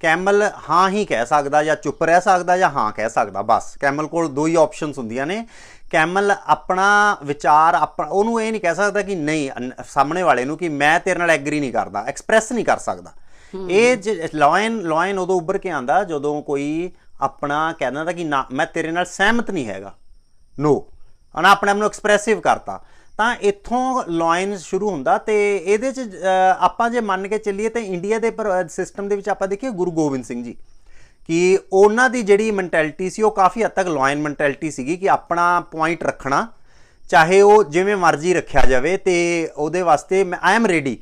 ਕੈਮਲ ਹਾਂ ਹੀ ਕਹਿ ਸਕਦਾ ਜਾਂ ਚੁੱਪ ਰਹਿ ਸਕਦਾ ਜਾਂ ਹਾਂ ਕਹਿ ਸਕਦਾ ਬਸ। ਕੈਮਲ ਕੋਲ ਦੋ ਹੀ ਆਪਸ਼ਨਸ ਹੁੰਦੀਆਂ ਨੇ। ਕੈਮਲ ਆਪਣਾ ਵਿਚਾਰ ਉਹਨੂੰ ਇਹ ਨਹੀਂ ਕਹਿ ਸਕਦਾ ਕਿ ਨਹੀਂ ਸਾਹਮਣੇ ਵਾਲੇ ਨੂੰ ਕਿ ਮੈਂ ਤੇਰੇ ਨਾਲ ਐਗਰੀ ਨਹੀਂ ਕਰਦਾ ਐਕਸਪ੍ਰੈਸ ਨਹੀਂ ਕਰ ਸਕਦਾ। ਇਹ ਲਾਇਨ ਲਾਇਨ ਉਦੋਂ ਉੱਭਰ ਕੇ ਆਂਦਾ ਜਦੋਂ ਕੋਈ ਆਪਣਾ ਕਹਿੰਦਾ ਕਿ ਨਾ ਮੈਂ ਤੇਰੇ ਨਾਲ ਸਹਿਮਤ ਨਹੀਂ ਹੈਗਾ। ਨੋ ਉਹਨਾਂ ਆਪਣੇ ਆਪ ਨੂੰ ਐਕਸਪ੍ਰੈਸਿਵ ਕਰਤਾ। ਤਾਂ ਇੱਥੋਂ ਲਾਈਨ ਸ਼ੁਰੂ ਹੁੰਦਾ ਤੇ ਇਹਦੇ ਚ ਆਪਾਂ ਜੇ ਮੰਨ ਕੇ ਚੱਲੀਏ ਤੇ ਇੰਡੀਆ ਦੇ ਸਿਸਟਮ ਦੇ ਵਿੱਚ ਆਪਾਂ ਦੇਖੀਏ ਗੁਰੂ ਗੋਬਿੰਦ ਸਿੰਘ ਜੀ, ਕਿ ਉਹਨਾਂ ਦੀ ਜਿਹੜੀ ਮੈਂਟੈਲਿਟੀ ਸੀ ਉਹ ਕਾਫੀ ਹੱਦ ਤੱਕ ਲਾਇਨ ਮੈਂਟੈਲਿਟੀ ਸੀਗੀ ਕਿ ਆਪਣਾ ਪੁਆਇੰਟ ਰੱਖਣਾ, ਚਾਹੇ ਉਹ ਜਿਵੇਂ ਮਰਜ਼ੀ ਰੱਖਿਆ ਜਾਵੇ ਤੇ ਉਹਦੇ ਵਾਸਤੇ ਮੈਂ ਆਈ ਐਮ ਰੈਡੀ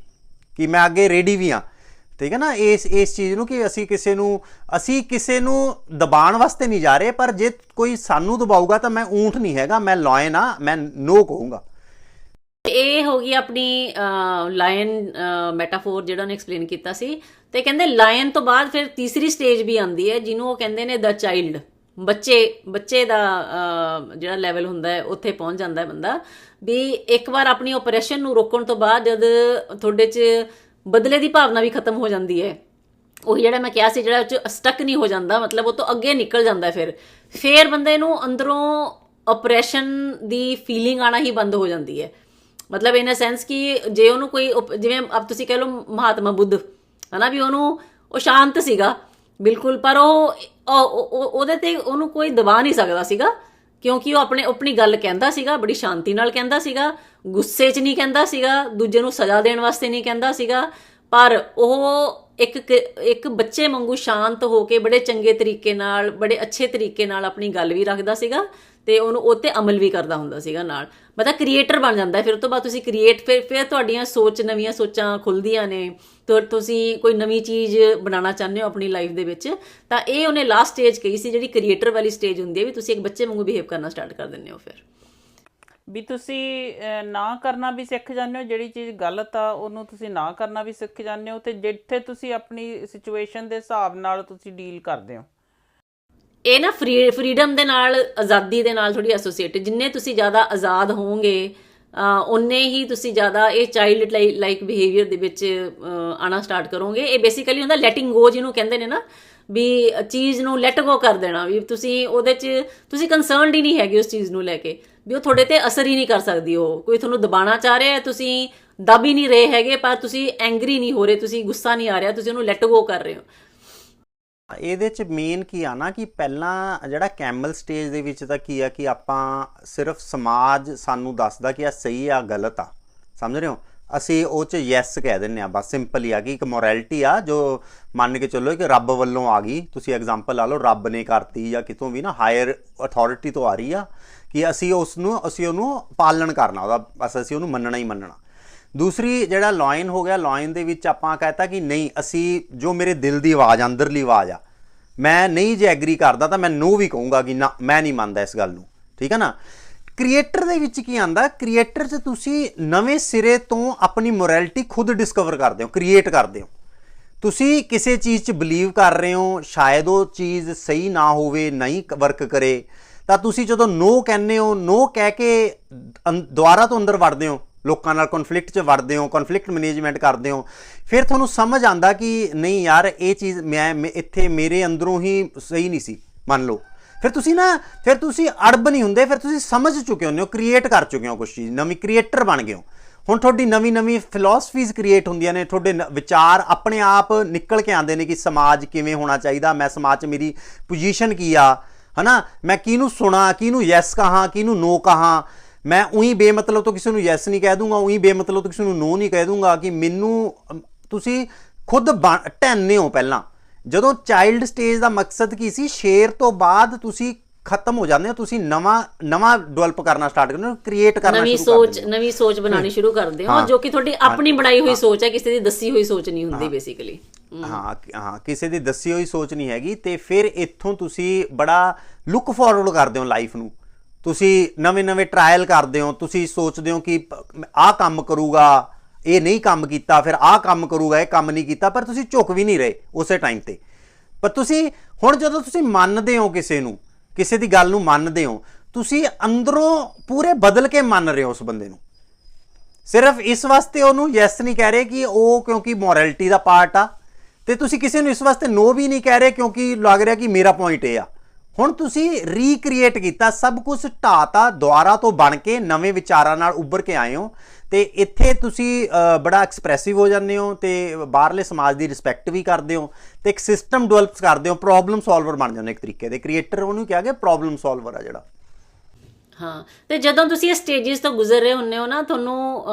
ਕਿ ਮੈਂ ਅੱਗੇ ਰੈਡੀ ਵੀ ਹਾਂ। ਠੀਕ ਹੈ ਨਾ? ਇਸ ਇਸ ਚੀਜ਼ ਨੂੰ ਕਿ ਅਸੀਂ ਕਿਸੇ ਨੂੰ, ਅਸੀਂ ਕਿਸੇ ਨੂੰ ਦਬਾਉਣ ਵਾਸਤੇ ਨਹੀਂ ਜਾ ਰਹੇ, ਪਰ ਜੇ ਕੋਈ ਸਾਨੂੰ ਦਬਾਊਗਾ ਤਾਂ ਮੈਂ ਊਂਠ ਨਹੀਂ ਹੈਗਾ, ਮੈਂ ਲਾਇਨ ਆ ਮੈਂ ਨੋ ਕਹੂੰਗਾ। ਇਹ ਹੋ ਗਈ ਆਪਣੀ ਲਾਇਨ ਮੈਟਾਫੋਰ ਜਿਹੜਾ ਉਹਨੇ ਐਕਸਪਲੇਨ ਕੀਤਾ ਸੀ। ਤੇ ਕਹਿੰਦੇ ਲਾਇਨ ਤੋਂ ਬਾਅਦ ਫਿਰ ਤੀਸਰੀ ਸਟੇਜ ਵੀ ਆਉਂਦੀ ਹੈ, ਜਿਹਨੂੰ ਉਹ ਕਹਿੰਦੇ ਨੇ ਦਾ ਚਾਈਲਡ ਬੱਚੇ ਬੱਚੇ ਦਾ ਜਿਹੜਾ ਲੈਵਲ ਹੁੰਦਾ ਹੈ, ਉੱਥੇ ਪਹੁੰਚ ਜਾਂਦਾ ਹੈ ਬੰਦਾ। ਵੀ ਇੱਕ ਵਾਰ ਆਪਣੀ ਆਪਰੇਸ਼ਨ ਨੂੰ ਰੋਕਣ ਤੋਂ ਬਾਅਦ ਜਦ ਤੁਹਾਡੇ 'ਚ ਬਦਲੇ ਦੀ ਭਾਵਨਾ ਵੀ ਖਤਮ ਹੋ ਜਾਂਦੀ ਹੈ, ਉਹ ਜਿਹੜਾ ਮੈਂ ਕਿਹਾ ਸੀ, ਜਿਹੜਾ ਉਹ 'ਚ ਸਟਕ ਨਹੀਂ ਹੋ ਜਾਂਦਾ, ਮਤਲਬ ਉਹ ਤੋਂ ਅੱਗੇ ਨਿਕਲ ਜਾਂਦਾ ਫਿਰ। ਫਿਰ ਬੰਦੇ ਨੂੰ ਅੰਦਰੋਂ ਆਪਰੇਸ਼ਨ ਦੀ ਫੀਲਿੰਗ ਆਣਾ ਹੀ ਬੰਦ ਹੋ ਜਾਂਦੀ ਹੈ। ਮਤਲਬ ਇਨ ਅ ਸੈਂਸ ਕਿ ਜੇ ਉਹਨੂੰ ਕੋਈ ਜਿਵੇਂ ਅਬ ਤੁਸੀਂ ਕਹਿ ਲਓ ਮਹਾਤਮਾ ਬੁੱਧ, ਹਨਾ ਵੀ ਉਹਨੂੰ, ਉਹ ਸ਼ਾਂਤ ਸੀਗਾ, ਬਿਲਕੁਲ, ਪਰ ਉਹ- ਉਹਦੇ ਤੇ ਉਹਨੂੰ ਕੋਈ ਦਬਾ ਨਹੀਂ ਸਕਦਾ ਸੀਗਾ, ਕਿਉਂਕਿ ਉਹ ਆਪਣੇ, ਆਪਣੀ ਗੱਲ ਕਹਿੰਦਾ ਸੀਗਾ, ਬੜੀ ਸ਼ਾਂਤੀ ਨਾਲ ਕਹਿੰਦਾ ਸੀਗਾ, ਗੁੱਸੇ 'ਚ ਨਹੀਂ ਕਹਿੰਦਾ ਸੀਗਾ, ਦੂਜੇ ਨੂੰ ਸਜ਼ਾ ਦੇਣ ਵਾਸਤੇ ਨਹੀਂ ਕਹਿੰਦਾ ਸੀਗਾ ਪਰ ਉਹ ਇੱਕ ਇੱਕ ਬੱਚੇ ਵਾਂਗੂ ਸ਼ਾਂਤ ਹੋ ਕੇ ਬੜੇ ਚੰਗੇ ਤਰੀਕੇ ਨਾਲ, ਬੜੇ ਅੱਛੇ ਤਰੀਕੇ ਨਾਲ ਆਪਣੀ ਗੱਲ ਵੀ ਰੱਖਦਾ ਸੀਗਾ ਤੇ ਉਹਨੂੰ ਉਹ ਤੇ ਅਮਲ ਵੀ ਕਰਦਾ ਹੁੰਦਾ ਸੀਗਾ ਨਾਲ। ਮਤਲਬ ਕ੍ਰੀਏਟਰ ਬਣ ਜਾਂਦਾ ਫਿਰ ਉਹ ਤੋਂ ਬਾਅਦ ਤੁਸੀਂ ਕ੍ਰੀਏਟ ਫਿਰ ਫਿਰ ਤੁਹਾਡੀਆਂ ਸੋਚ, ਨਵੀਆਂ ਸੋਚਾਂ ਖੁੱਲਦੀਆਂ ਨੇ। ਤੇ, ਤੁਸੀਂ ਕੋਈ ਨਵੀਂ ਚੀਜ਼ ਬਣਾਉਣਾ ਚਾਹੁੰਦੇ ਹੋ ਆਪਣੀ ਲਾਈਫ ਦੇ ਵਿੱਚ, ਤਾਂ ਇਹ ਉਹਨੇ ਲਾਸਟ ਸਟੇਜ ਕਹੀ ਸੀ, ਜਿਹੜੀ ਕ੍ਰੀਏਟਰ ਵਾਲੀ ਸਟੇਜ ਹੁੰਦੀ ਹੈ ਵੀ ਤੁਸੀਂ ਇੱਕ ਬੱਚੇ ਵਾਂਗੂ ਬਿਹੇਵ ਕਰਨਾ ਸਟਾਰਟ ਕਰ ਦਿੰਦੇ ਹੋ ਫਿਰ। ਵੀ ਤੁਸੀਂ ਨਾ ਕਰਨਾ ਵੀ ਸਿੱਖ ਜਾਂਦੇ ਹੋ ਜਿਹੜੀ ਚੀਜ਼ ਗਲਤ ਆ ਉਹਨੂੰ ਤੁਸੀਂ ਨਾ ਕਰਨਾ ਵੀ ਸਿੱਖ ਜਾਂਦੇ ਹੋ ਤੇ ਜਿੱਥੇ ਤੁਸੀਂ ਆਪਣੀ ਸਿਚੁਏਸ਼ਨ ਦੇ ਹਿਸਾਬ ਨਾਲ ਤੁਸੀਂ ਡੀਲ ਕਰਦੇ ਹੋ। ਇਹ ਨਾ ਫਰੀडम ਦੇ ਨਾਲ ਆਜ਼ਾਦੀ ਦੇ ਨਾਲ ਥੋੜੀ ਐਸੋਸੀਏਟ ਜਿੰਨੇ ਤੁਸੀਂ ਜ਼ਿਆਦਾ ਆਜ਼ਾਦ ਹੋਵੋਗੇ ਉਨੇ ਹੀ ਤੁਸੀਂ ਜ਼ਿਆਦਾ ਇਹ ਚਾਈਲਡ ਲਾਈਕ ਬਿਹੇਵੀਅਰ ਦੇ ਵਿੱਚ ਅਹ, ਆਉਣਾ ਸਟਾਰਟ ਕਰੋਗੇ। ਇਹ ਬੇਸਿਕਲੀ ਹੁੰਦਾ ਲੈਟਿੰਗ ਗੋ ਜਿਹਨੂੰ ਕਹਿੰਦੇ ਨੇ ਨਾ ਵੀ ਚੀਜ਼ ਨੂੰ ਲੈਟ ਗੋ ਕਰ ਦੇਣਾ ਵੀ ਤੁਸੀਂ ਉਹਦੇ 'ਚ ਤੁਸੀਂ ਕੰਸਰਨਡ ਹੀ ਨਹੀਂ ਹੈਗੇ ਉਸ ਚੀਜ਼ ਨੂੰ ਲੈ ਕੇ। ਵੀ ਉਹ ਤੁਹਾਡੇ ਤੇ ਅਸਰ ਹੀ ਨਹੀਂ ਕਰ ਸਕਦੀ ਉਹ। ਕੋਈ ਤੁਹਾਨੂੰ ਦਬਾਣਾ ਚਾਹ ਰਿਹਾ ਹੈ, ਤੁਸੀਂ ਦਬ ਹੀ ਨਹੀਂ ਰਹੇ ਹੈਗੇ, ਪਰ ਤੁਸੀਂ ਐਂਗਰੀ ਨਹੀਂ ਹੋ ਰਹੇ, ਤੁਸੀਂ ਗੁੱਸਾ ਨਹੀਂ ਆ ਰਿਹਾ, ਤੁਸੀਂ ਉਹਨੂੰ ਲੈਟ ਗੋ ਕਰ ਰਹੇ ਹੋ। ਇਹਦੇ ਚ ਮੇਨ ਕੀ ਆ ਨਾ ਕਿ ਪਹਿਲਾਂ ਜਿਹੜਾ ਕੈਮਲ ਸਟੇਜ ਦੇ ਵਿੱਚ ਤਾਂ ਕੀ ਆ ਕਿ ਆਪਾਂ ਸਿਰਫ ਸਮਾਜ ਸਾਨੂੰ ਦੱਸਦਾ ਕਿ ਇਹ ਸਹੀ ਆ, ਗਲਤ ਆ। ਸਮਝ ਰਹੇ ਹੋ? ਅਸੀਂ ਉਹ ਚ ਯੈਸ ਕਹਿ ਦਿੰਨੇ ਆ ਬਸ ਸਿੰਪਲ ਹੀ ਆ ਕਿ ਇੱਕ ਮੋਰੈਲਿਟੀ ਆ ਜੋ ਮੰਨ ਕੇ ਚੱਲੋ ਕਿ ਰੱਬ ਵੱਲੋਂ ਆ ਗਈ। ਤੁਸੀਂ ਐਗਜ਼ਾਮਪਲ ਲਾ ਲਓ, ਰੱਬ ਨੇ ਕਰਤੀ ਜਾਂ ਕਿਤੋਂ ਵੀ ਨਾ ਹਾਇਰ ਅਥਾਰਟੀ ਤੋਂ ਆ ਰਹੀ ਆ। ਕਿ ਅਸੀਂ ਉਸ ਨੂੰ ਅਸੀਂ ਉਹਨੂੰ ਪਾਲਣ ਕਰਨਾ, ਉਹਦਾ ਬਸ ਅਸੀਂ ਉਹਨੂੰ ਮੰਨਣਾ ਹੀ ਮੰਨਣਾ। ਦੂਸਰੀ ਜਿਹੜਾ ਲਾਈਨ ਹੋ ਗਿਆ ਲਾਈਨ ਦੇ ਵਿੱਚ ਆਪਾਂ ਕਹਤਾ ਕਿ ਨਹੀਂ, ਅਸੀਂ ਜੋ ਮੇਰੇ ਦਿਲ ਦੀ ਆਵਾਜ਼ ਅੰਦਰਲੀ ਆਵਾਜ਼ ਆ, ਮੈਂ ਨਹੀਂ ਜੇ ਐਗਰੀ ਕਰਦਾ ਤਾਂ ਮੈਂ ਨੋ ਵੀ ਕਹੂੰਗਾ ਕਿ ਨਾ, ਮੈਂ ਨਹੀਂ ਮੰਨਦਾ ਇਸ ਗੱਲ ਨੂੰ। ਠੀਕ ਹੈ ਨਾ? ਕ੍ਰੀਏਟਰ ਦੇ ਵਿੱਚ ਕੀ ਆਂਦਾ? ਕ੍ਰੀਏਟਰ 'ਚ ਤੁਸੀਂ ਨਵੇਂ ਸਿਰੇ ਤੋਂ ਆਪਣੀ ਮੋਰੈਲਿਟੀ ਖੁਦ ਡਿਸਕਵਰ ਕਰਦੇ ਹੋ ਕ੍ਰੀਏਟ ਕਰਦੇ ਹੋ। ਤੁਸੀਂ ਕਿਸੇ ਚੀਜ਼ 'ਚ ਬਲੀਵ ਕਰ ਰਹੇ ਹੋ, ਸ਼ਾਇਦ ਉਹ ਚੀਜ਼ ਸਹੀ ਨਾ ਹੋਵੇ, ਨਹੀਂ ਵਰਕ ਕਰੇ ਤਾਂ ਤੁਸੀਂ ਜਦੋਂ ਨੋ ਕਹਿੰਦੇ ਹੋ, ਨੋ ਕਹਿ ਕੇ ਅੰ- ਦੁਬਾਰਾ ਤੋਂ ਅੰਦਰ ਵੜਦੇ ਹੋ, ਲੋਕਾਂ ਨਾਲ ਕਨਫਲਿਕਟ 'ਚ ਵੜਦੇ ਹੋ ਕਨਫਲਿਕਟ ਮੈਨੇਜਮੈਂਟ ਕਰਦੇ ਹੋ, ਫਿਰ ਤੁਹਾਨੂੰ ਸਮਝ ਆਂਦਾ ਕਿ ਨਹੀਂ ਯਾਰ, ਇਹ ਚੀਜ਼ ਮੈਂ, ਮੈਂ- ਇੱਥੇ ਮੇਰੇ ਅੰਦਰੋਂ ਹੀ ਸਹੀ ਨਹੀਂ ਸੀ, ਮੰਨ ਲਓ। ਫਿਰ ਤੁਸੀਂ ਨਾ, ਫਿਰ ਤੁਸੀਂ ਅੜਬ ਨਹੀਂ ਹੁੰਦੇ, ਫਿਰ ਤੁਸੀਂ ਸਮਝ ਚੁੱਕੇ ਹੁੰਦੇ ਹੋ ਕ੍ਰੀਏਟ ਕਰ ਚੁੱਕੇ ਹੋ ਕੁਝ ਚੀਜ਼, ਨਵੀਂ ਕ੍ਰੀਏਟਰ ਬਣ ਗਏ ਹੋ। ਹੁਣ ਤੁਹਾਡੀ ਨਵੀਂ ਨਵੀਂ ਫਿਲਾਸਫੀਜ਼ ਕ੍ਰੀਏਟ ਹੁੰਦੀਆਂ ਨੇ, ਤੁਹਾਡੇ ਨ- ਵਿਚਾਰ ਆਪਣੇ ਆਪ ਨਿਕਲ ਕੇ ਆਉਂਦੇ ਨੇ ਕਿ ਸਮਾਜ ਕਿਵੇਂ ਹੋਣਾ ਚਾਹੀਦਾ, ਮੈਂ ਸਮਾਜ 'ਚ ਮੇਰੀ ਪੋਜੀਸ਼ਨ ਕੀ ਆ ਹਨਾ? ਮੈਂ ਕਿਹਨੂੰ ਸੁਣਾ ਕਿਹਨੂੰ ਯੈਸ ਕਹਾਂ ਕਿਹਨੂੰ ਨੋ ਕਹਾਂ? ਮੈਂ ਉਹੀ ਬੇਮਤਲਬ ਤੋਂ ਕਿਸੇ ਨੂੰ ਯੈਸ ਨਹੀਂ ਕਹਿ ਦੂੰਗਾ ਉਹੀ ਬੇਮਤਲਬ ਤੋਂ ਕਿਸੇ ਨੂੰ ਨੋ ਨਹੀਂ ਕਹਿ ਦੂੰਗਾ ਕਿ ਮੈਨੂੰ ਤੁਸੀਂ ਖੁਦ ਢਹਿੰਦੇ ਹੋ ਪਹਿਲਾਂ। ਜਦੋਂ ਚਾਈਲਡ ਸਟੇਜ ਦਾ ਮਕਸਦ ਕੀ ਸੀ? ਸ਼ੇਰ ਤੋਂ ਬਾਅਦ ਤੁਸੀਂ ਖਤਮ ਹੋ ਜਾਂਦੇ ਹੋ ਤੁਸੀਂ ਨਵਾਂ ਨਵਾਂ ਡਿਵੈਲਪ ਕਰਨਾ ਸਟਾਰਟ ਕਰਦੇ ਹੋ ਕ੍ਰੀਏਟ ਕਰਨਾ ਨਵੀਂ ਸ਼ੁਰੂ ਕਰ ਸੋਚ ਦਿੰਦੇ ਹੋ। ਨਵੀਂ ਸੋਚ ਬਣਾਉਣੀ ਸ਼ੁਰੂ ਕਰਦੇ ਹੋ ਹਾਂ। ਜੋ ਕਿ ਤੁਹਾਡੀ ਆਪਣੀ ਬਣਾਈ ਹੋਈ ਸੋਚ ਹੈ ਕਿਸੇ ਦੀ ਦੱਸੀ ਹੋਈ ਸੋਚ ਨਹੀਂ ਹੁੰਦੀ ਬੇਸਿਕਲੀ ਹਾਂ। ਹਾਂ ਕਿਸੇ ਦੀ ਦੱਸੀ ਹੋਈ ਸੋਚ ਨਹੀਂ ਹੈਗੀ ਤੇ ਫਿਰ ਇੱਥੋਂ ਤੁਸੀਂ ਬੜਾ ਲੁੱਕ ਫਾਰਵਰਡ ਕਰਦੇ ਹੋ ਲਾਈਫ ਨੂੰ। ਤੁਸੀਂ ਨਵੇਂ-ਨਵੇਂ ਟਰਾਇਲ ਕਰਦੇ ਹੋ, ਤੁਸੀਂ ਸੋਚਦੇ ਹੋ ਕਿ ਆਹ ਕੰਮ ਕਰੂਗਾ, ਇਹ ਨਹੀਂ ਕੰਮ ਕੀਤਾ, ਫਿਰ ਆਹ ਕੰਮ ਕਰੂਗਾ, ਇਹ ਕੰਮ ਨਹੀਂ ਕੀਤਾ, ਪਰ ਤੁਸੀਂ ਝੁਕ ਵੀ ਨਹੀਂ ਰਹੇ ਉਸੇ ਟਾਈਮ ਤੇ। ਪਰ ਤੁਸੀਂ ਹੁਣ ਜਦੋਂ ਤੁਸੀਂ ਮੰਨਦੇ ਹੋ ਕਿਸੇ ਨੂੰ, ਕਿਸੇ ਦੀ ਗੱਲ ਨੂੰ ਮੰਨਦੇ ਹੋ, ਤੁਸੀਂ ਅੰਦਰੋਂ ਪੂਰੇ ਬਦਲ ਕੇ ਮੰਨ ਰਹੇ ਹੋ ਉਸ ਬੰਦੇ ਨੂੰ। ਸਿਰਫ ਇਸ ਵਾਸਤੇ ਉਹਨੂੰ ਯੈਸ ਨਹੀਂ ਕਹਿ ਰਹੇ ਕਿ ਉਹ ਕਿਉਂਕਿ ਮੋਰੈਲਿਟੀ ਦਾ ਪਾਰਟ ਆ ਤੇ ਤੁਸੀਂ ਕਿਸੇ ਨੂੰ ਇਸ ਵਾਸਤੇ ਨੋ ਵੀ ਨਹੀਂ ਕਹਿ ਰਹੇ ਕਿਉਂਕਿ ਲੱਗ ਰਿਹਾ ਕਿ ਮੇਰਾ ਪੁਆਇੰਟ ਇਹ ਆ। ਹੁਣ ਤੁਸੀਂ ਰੀਕ੍ਰੀਏਟ ਕੀਤਾ, ਸਭ ਕੁਝ ਢਾਤਾ ਦੁਆਰਾ ਤੋਂ ਬਣ ਕੇ ਨਵੇਂ ਵਿਚਾਰਾਂ ਨਾਲ ਉੱਭਰ ਕੇ ਆਏ ਹੋ ਤੇ ਇੱਥੇ ਤੁਸੀਂ ਬੜਾ ਐਕਸਪ੍ਰੈਸਿਵ ਹੋ ਜਾਂਦੇ ਹੋ ਤੇ ਬਾਹਰਲੇ ਸਮਾਜ ਦੀ ਰਿਸਪੈਕਟ ਵੀ ਕਰਦੇ ਹੋ ਤੇ ਇੱਕ ਸਿਸਟਮ ਡਿਵੈਲਪ ਕਰਦੇ ਹੋ ਪ੍ਰੋਬਲਮ ਸੋਲਵਰ ਬਣ ਜਾਂਦੇ ਹੋ ਇੱਕ ਤਰੀਕੇ ਦੇ। ਕ੍ਰੀਏਟਰ ਉਹਨੂੰ ਕਿਹਾ ਗਿਆ ਪ੍ਰੋਬਲਮ ਸੋਲਵਰ ਆ ਜਿਹੜਾ। ਹਾਂ, ਤੇ ਜਦੋਂ ਤੁਸੀਂ ਇਹ ਸਟੇजेस ਤੋਂ ਗੁਜ਼ਰ ਰਹੇ ਹੁੰਨੇ ਹੋ ਨਾ, ਤੁਹਾਨੂੰ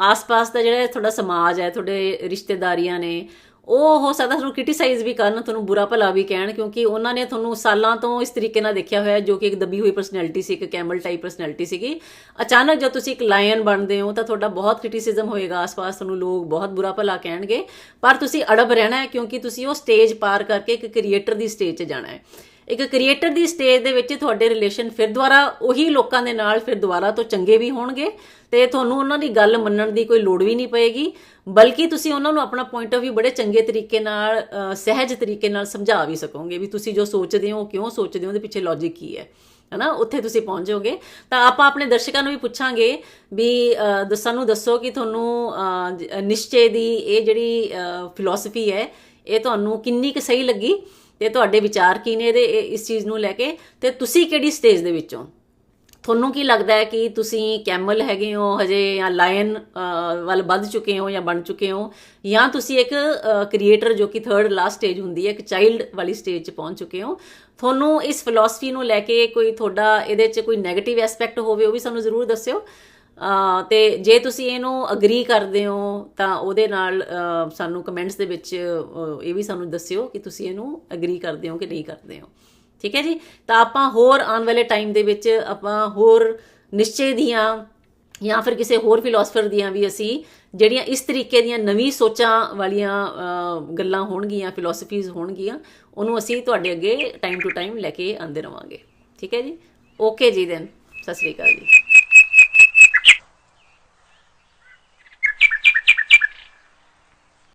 ਆਸ-ਪਾਸ ਦਾ ਜਿਹੜਾ ਤੁਹਾਡਾ ਸਮਾਜ ਹੈ, ਤੁਹਾਡੇ ਰਿਸ਼ਤੇਦਾਰੀਆਂ ਨੇ ਉਹ ਹੋ ਸਕਦਾ ਤੁਹਾਨੂੰ ਕ੍ਰਿਟਿਸਾਈਜ਼ ਵੀ ਕਰਨ, ਤੁਹਾਨੂੰ ਬੁਰਾ ਭਲਾ ਵੀ ਕਹਿਣ, ਕਿਉਂਕਿ ਉਹਨਾਂ ਨੇ ਤੁਹਾਨੂੰ ਸਾਲਾਂ ਤੋਂ ਇਸ ਤਰੀਕੇ ਨਾਲ ਦੇਖਿਆ ਹੋਇਆ ਜੋ ਕਿ ਇੱਕ ਦੱਬੀ ਹੋਈ ਪਰਸਨੈਲਿਟੀ ਸੀ, ਇੱਕ ਕੈਮਲ ਟਾਈਪ ਪਰਸਨੈਲਿਟੀ ਸੀਗੀ। ਅਚਾਨਕ ਜਦ ਤੁਸੀਂ ਇੱਕ ਲਾਇਨ ਬਣਦੇ ਹੋ, ਤਾਂ ਤੁਹਾਡਾ ਬਹੁਤ ਕ੍ਰਿਟਿਸਿਜ਼ਮ ਹੋਏਗਾ, ਆਸ-ਪਾਸ ਤੁਹਾਨੂੰ ਲੋਕ ਬਹੁਤ ਬੁਰਾ ਭਲਾ ਕਹਿਣਗੇ। ਪਰ ਤੁਸੀਂ ਅੜਬ ਰਹਿਣਾ ਹੈ, ਕਿਉਂਕਿ ਤੁਸੀਂ ਉਹ ਸਟੇਜ ਪਾਰ ਕਰਕੇ ਇੱਕ ਕ੍ਰੀਏਟਰ ਦੀ ਸਟੇਜ 'ਚ ਜਾਣਾ ਹੈ। ਇੱਕ ਕ੍ਰੀਏਟਰ ਦੀ ਸਟੇਜ ਦੇ ਵਿੱਚ ਤੁਹਾਡੇ ਰਿਲੇਸ਼ਨ ਫਿਰ ਦੁਬਾਰਾ ਉਹੀ ਲੋਕਾਂ ਦੇ ਨਾਲ ਫਿਰ ਦੁਬਾਰਾ ਤੋਂ ਚੰਗੇ ਵੀ ਹੋਣਗੇ ਤੇ ਤੁਹਾਨੂੰ ਉਹਨਾਂ ਦੀ ਗੱਲ ਮੰਨਣ ਦੀ ਕੋਈ ਲੋੜ ਵੀ ਨਹੀਂ ਪਏਗੀ। ਬਲਕਿ ਤੁਸੀਂ ਉਹਨਾਂ ਨੂੰ ਆਪਣਾ ਪੁਆਇੰਟ ਆਫ View ਬੜੇ ਚੰਗੇ ਤਰੀਕੇ ਨਾਲ ਸਹਿਜ ਤਰੀਕੇ ਨਾਲ ਸਮਝਾ ਵੀ ਸਕੋਗੇ ਵੀ ਤੁਸੀਂ ਜੋ ਸੋਚਦੇ ਹੋ, ਕਿਉਂ ਸੋਚਦੇ ਹੋ, ਉਹਦੇ ਪਿੱਛੇ ਲੌਜੀਕ ਕੀ ਹੈ। ਹਨਾ? ਉੱਥੇ ਤੁਸੀਂ ਪਹੁੰਚ ਜਾਓਗੇ। ਤਾਂ ਆਪਾਂ ਆਪਣੇ ਦਰਸ਼ਕਾਂ ਨੂੰ ਵੀ ਪੁੱਛਾਂਗੇ ਵੀ ਸਾਨੂੰ ਦੱਸੋ ਕਿ ਤੁਹਾਨੂੰ ਨਿਸ਼ਚੇ ਦੀ ਇਹ ਜਿਹੜੀ ਫਿਲਾਸਫੀ ਹੈ, ਇਹ ਤੁਹਾਨੂੰ ਕਿੰਨੀ ਕੁ ਸਹੀ ਲੱਗੀ? ਤੇ ਤੁਹਾਡੇ ਵਿਚਾਰ ਕੀ ਨੇ ਇਹਦੇ, ਇਹ- ਇਸ ਚੀਜ਼ ਨੂੰ ਲੈ ਕੇ? ਤੇ ਤੁਸੀਂ ਕਿਹੜੀ ਸਟੇਜ ਦੇ ਵਿੱਚੋਂ ਤੁਹਾਨੂੰ ਕੀ ਲੱਗਦਾ ਹੈ ਕਿ ਤੁਸੀਂ ਕੈਮਲ ਹੈਗੇ ਹੋ ਹਜੇ ਜਾਂ ਲਾਇਨ ਵੱਲ ਵੱਧ ਚੁੱਕੇ ਹੋ ਜਾਂ ਬਣ ਚੁੱਕੇ ਹੋ? ਜਾਂ ਤੁਸੀਂ ਇੱਕ ਕ੍ਰੀਏਟਰ ਜੋ ਕਿ ਥਰਡ ਲਾਸਟ ਸਟੇਜ ਹੁੰਦੀ ਹੈ, ਇੱਕ ਚਾਈਲਡ ਵਾਲੀ ਸਟੇਜ 'ਚ ਪਹੁੰਚ ਚੁੱਕੇ ਹੋ? ਤੁਹਾਨੂੰ ਇਸ ਫਿਲਾਸਫੀ ਨੂੰ ਲੈ ਕੇ ਕੋਈ ਤੁਹਾਡਾ ਇਹਦੇ 'ਚ ਕੋਈ 네ਗੇਟਿਵ ਐਸਪੈਕਟ ਹੋਵੇ, ਉਹ ਵੀ ਸਾਨੂੰ ਜ਼ਰੂਰ ਦੱਸਿਓ। ਤੇ ਜੇ ਤੁਸੀਂ ਇਹਨੂੰ ਅਗਰੀ ਕਰਦੇ ਹੋ, ਤਾਂ ਉਹਦੇ ਨਾਲ ਸਾਨੂੰ ਕਮੈਂਟਸ ਦੇ ਵਿੱਚ ਇਹ ਵੀ ਸਾਨੂੰ ਦੱਸਿਓ ਕਿ ਤੁਸੀਂ ਇਹਨੂੰ ਅਗਰੀ ਕਰਦੇ ਹੋ ਕਿ ਨਹੀਂ ਕਰਦੇ ਹੋ। ਠੀਕ ਹੈ ਜੀ? ਤਾਂ ਆਪਾਂ ਹੋਰ ਆਉਣ ਵਾਲੇ ਟਾਈਮ ਦੇ ਵਿੱਚ ਆਪਾਂ ਹੋਰ ਨਿਸ਼ਚੇ ਦੀਆਂ ਜਾਂ ਫਿਰ ਕਿਸੇ ਹੋਰ ਫਿਲਾਸਫਰ ਦੀਆਂ ਵੀ ਅਸੀਂ ਜਿਹੜੀਆਂ ਇਸ ਤਰੀਕੇ ਦੀਆਂ ਨਵੀਂ ਸੋਚਾਂ ਵਾਲੀਆਂ ਗੱਲਾਂ ਹੋਣਗੀਆਂ ਫਿਲਾਸਫੀਜ਼ ਹੋਣਗੀਆਂ, ਉਹਨੂੰ ਅਸੀਂ ਤੁਹਾਡੇ ਅੱਗੇ ਟਾਈਮ ਟੂ ਟਾਈਮ ਲੈ ਕੇ ਆਂਦੇ ਰਵਾਂਗੇ। ਠੀਕ ਹੈ ਜੀ? ਓਕੇ ਜੀ ਦੈਨ ਸਤਿ ਸ੍ਰੀ ਅਕਾਲ ਜੀ।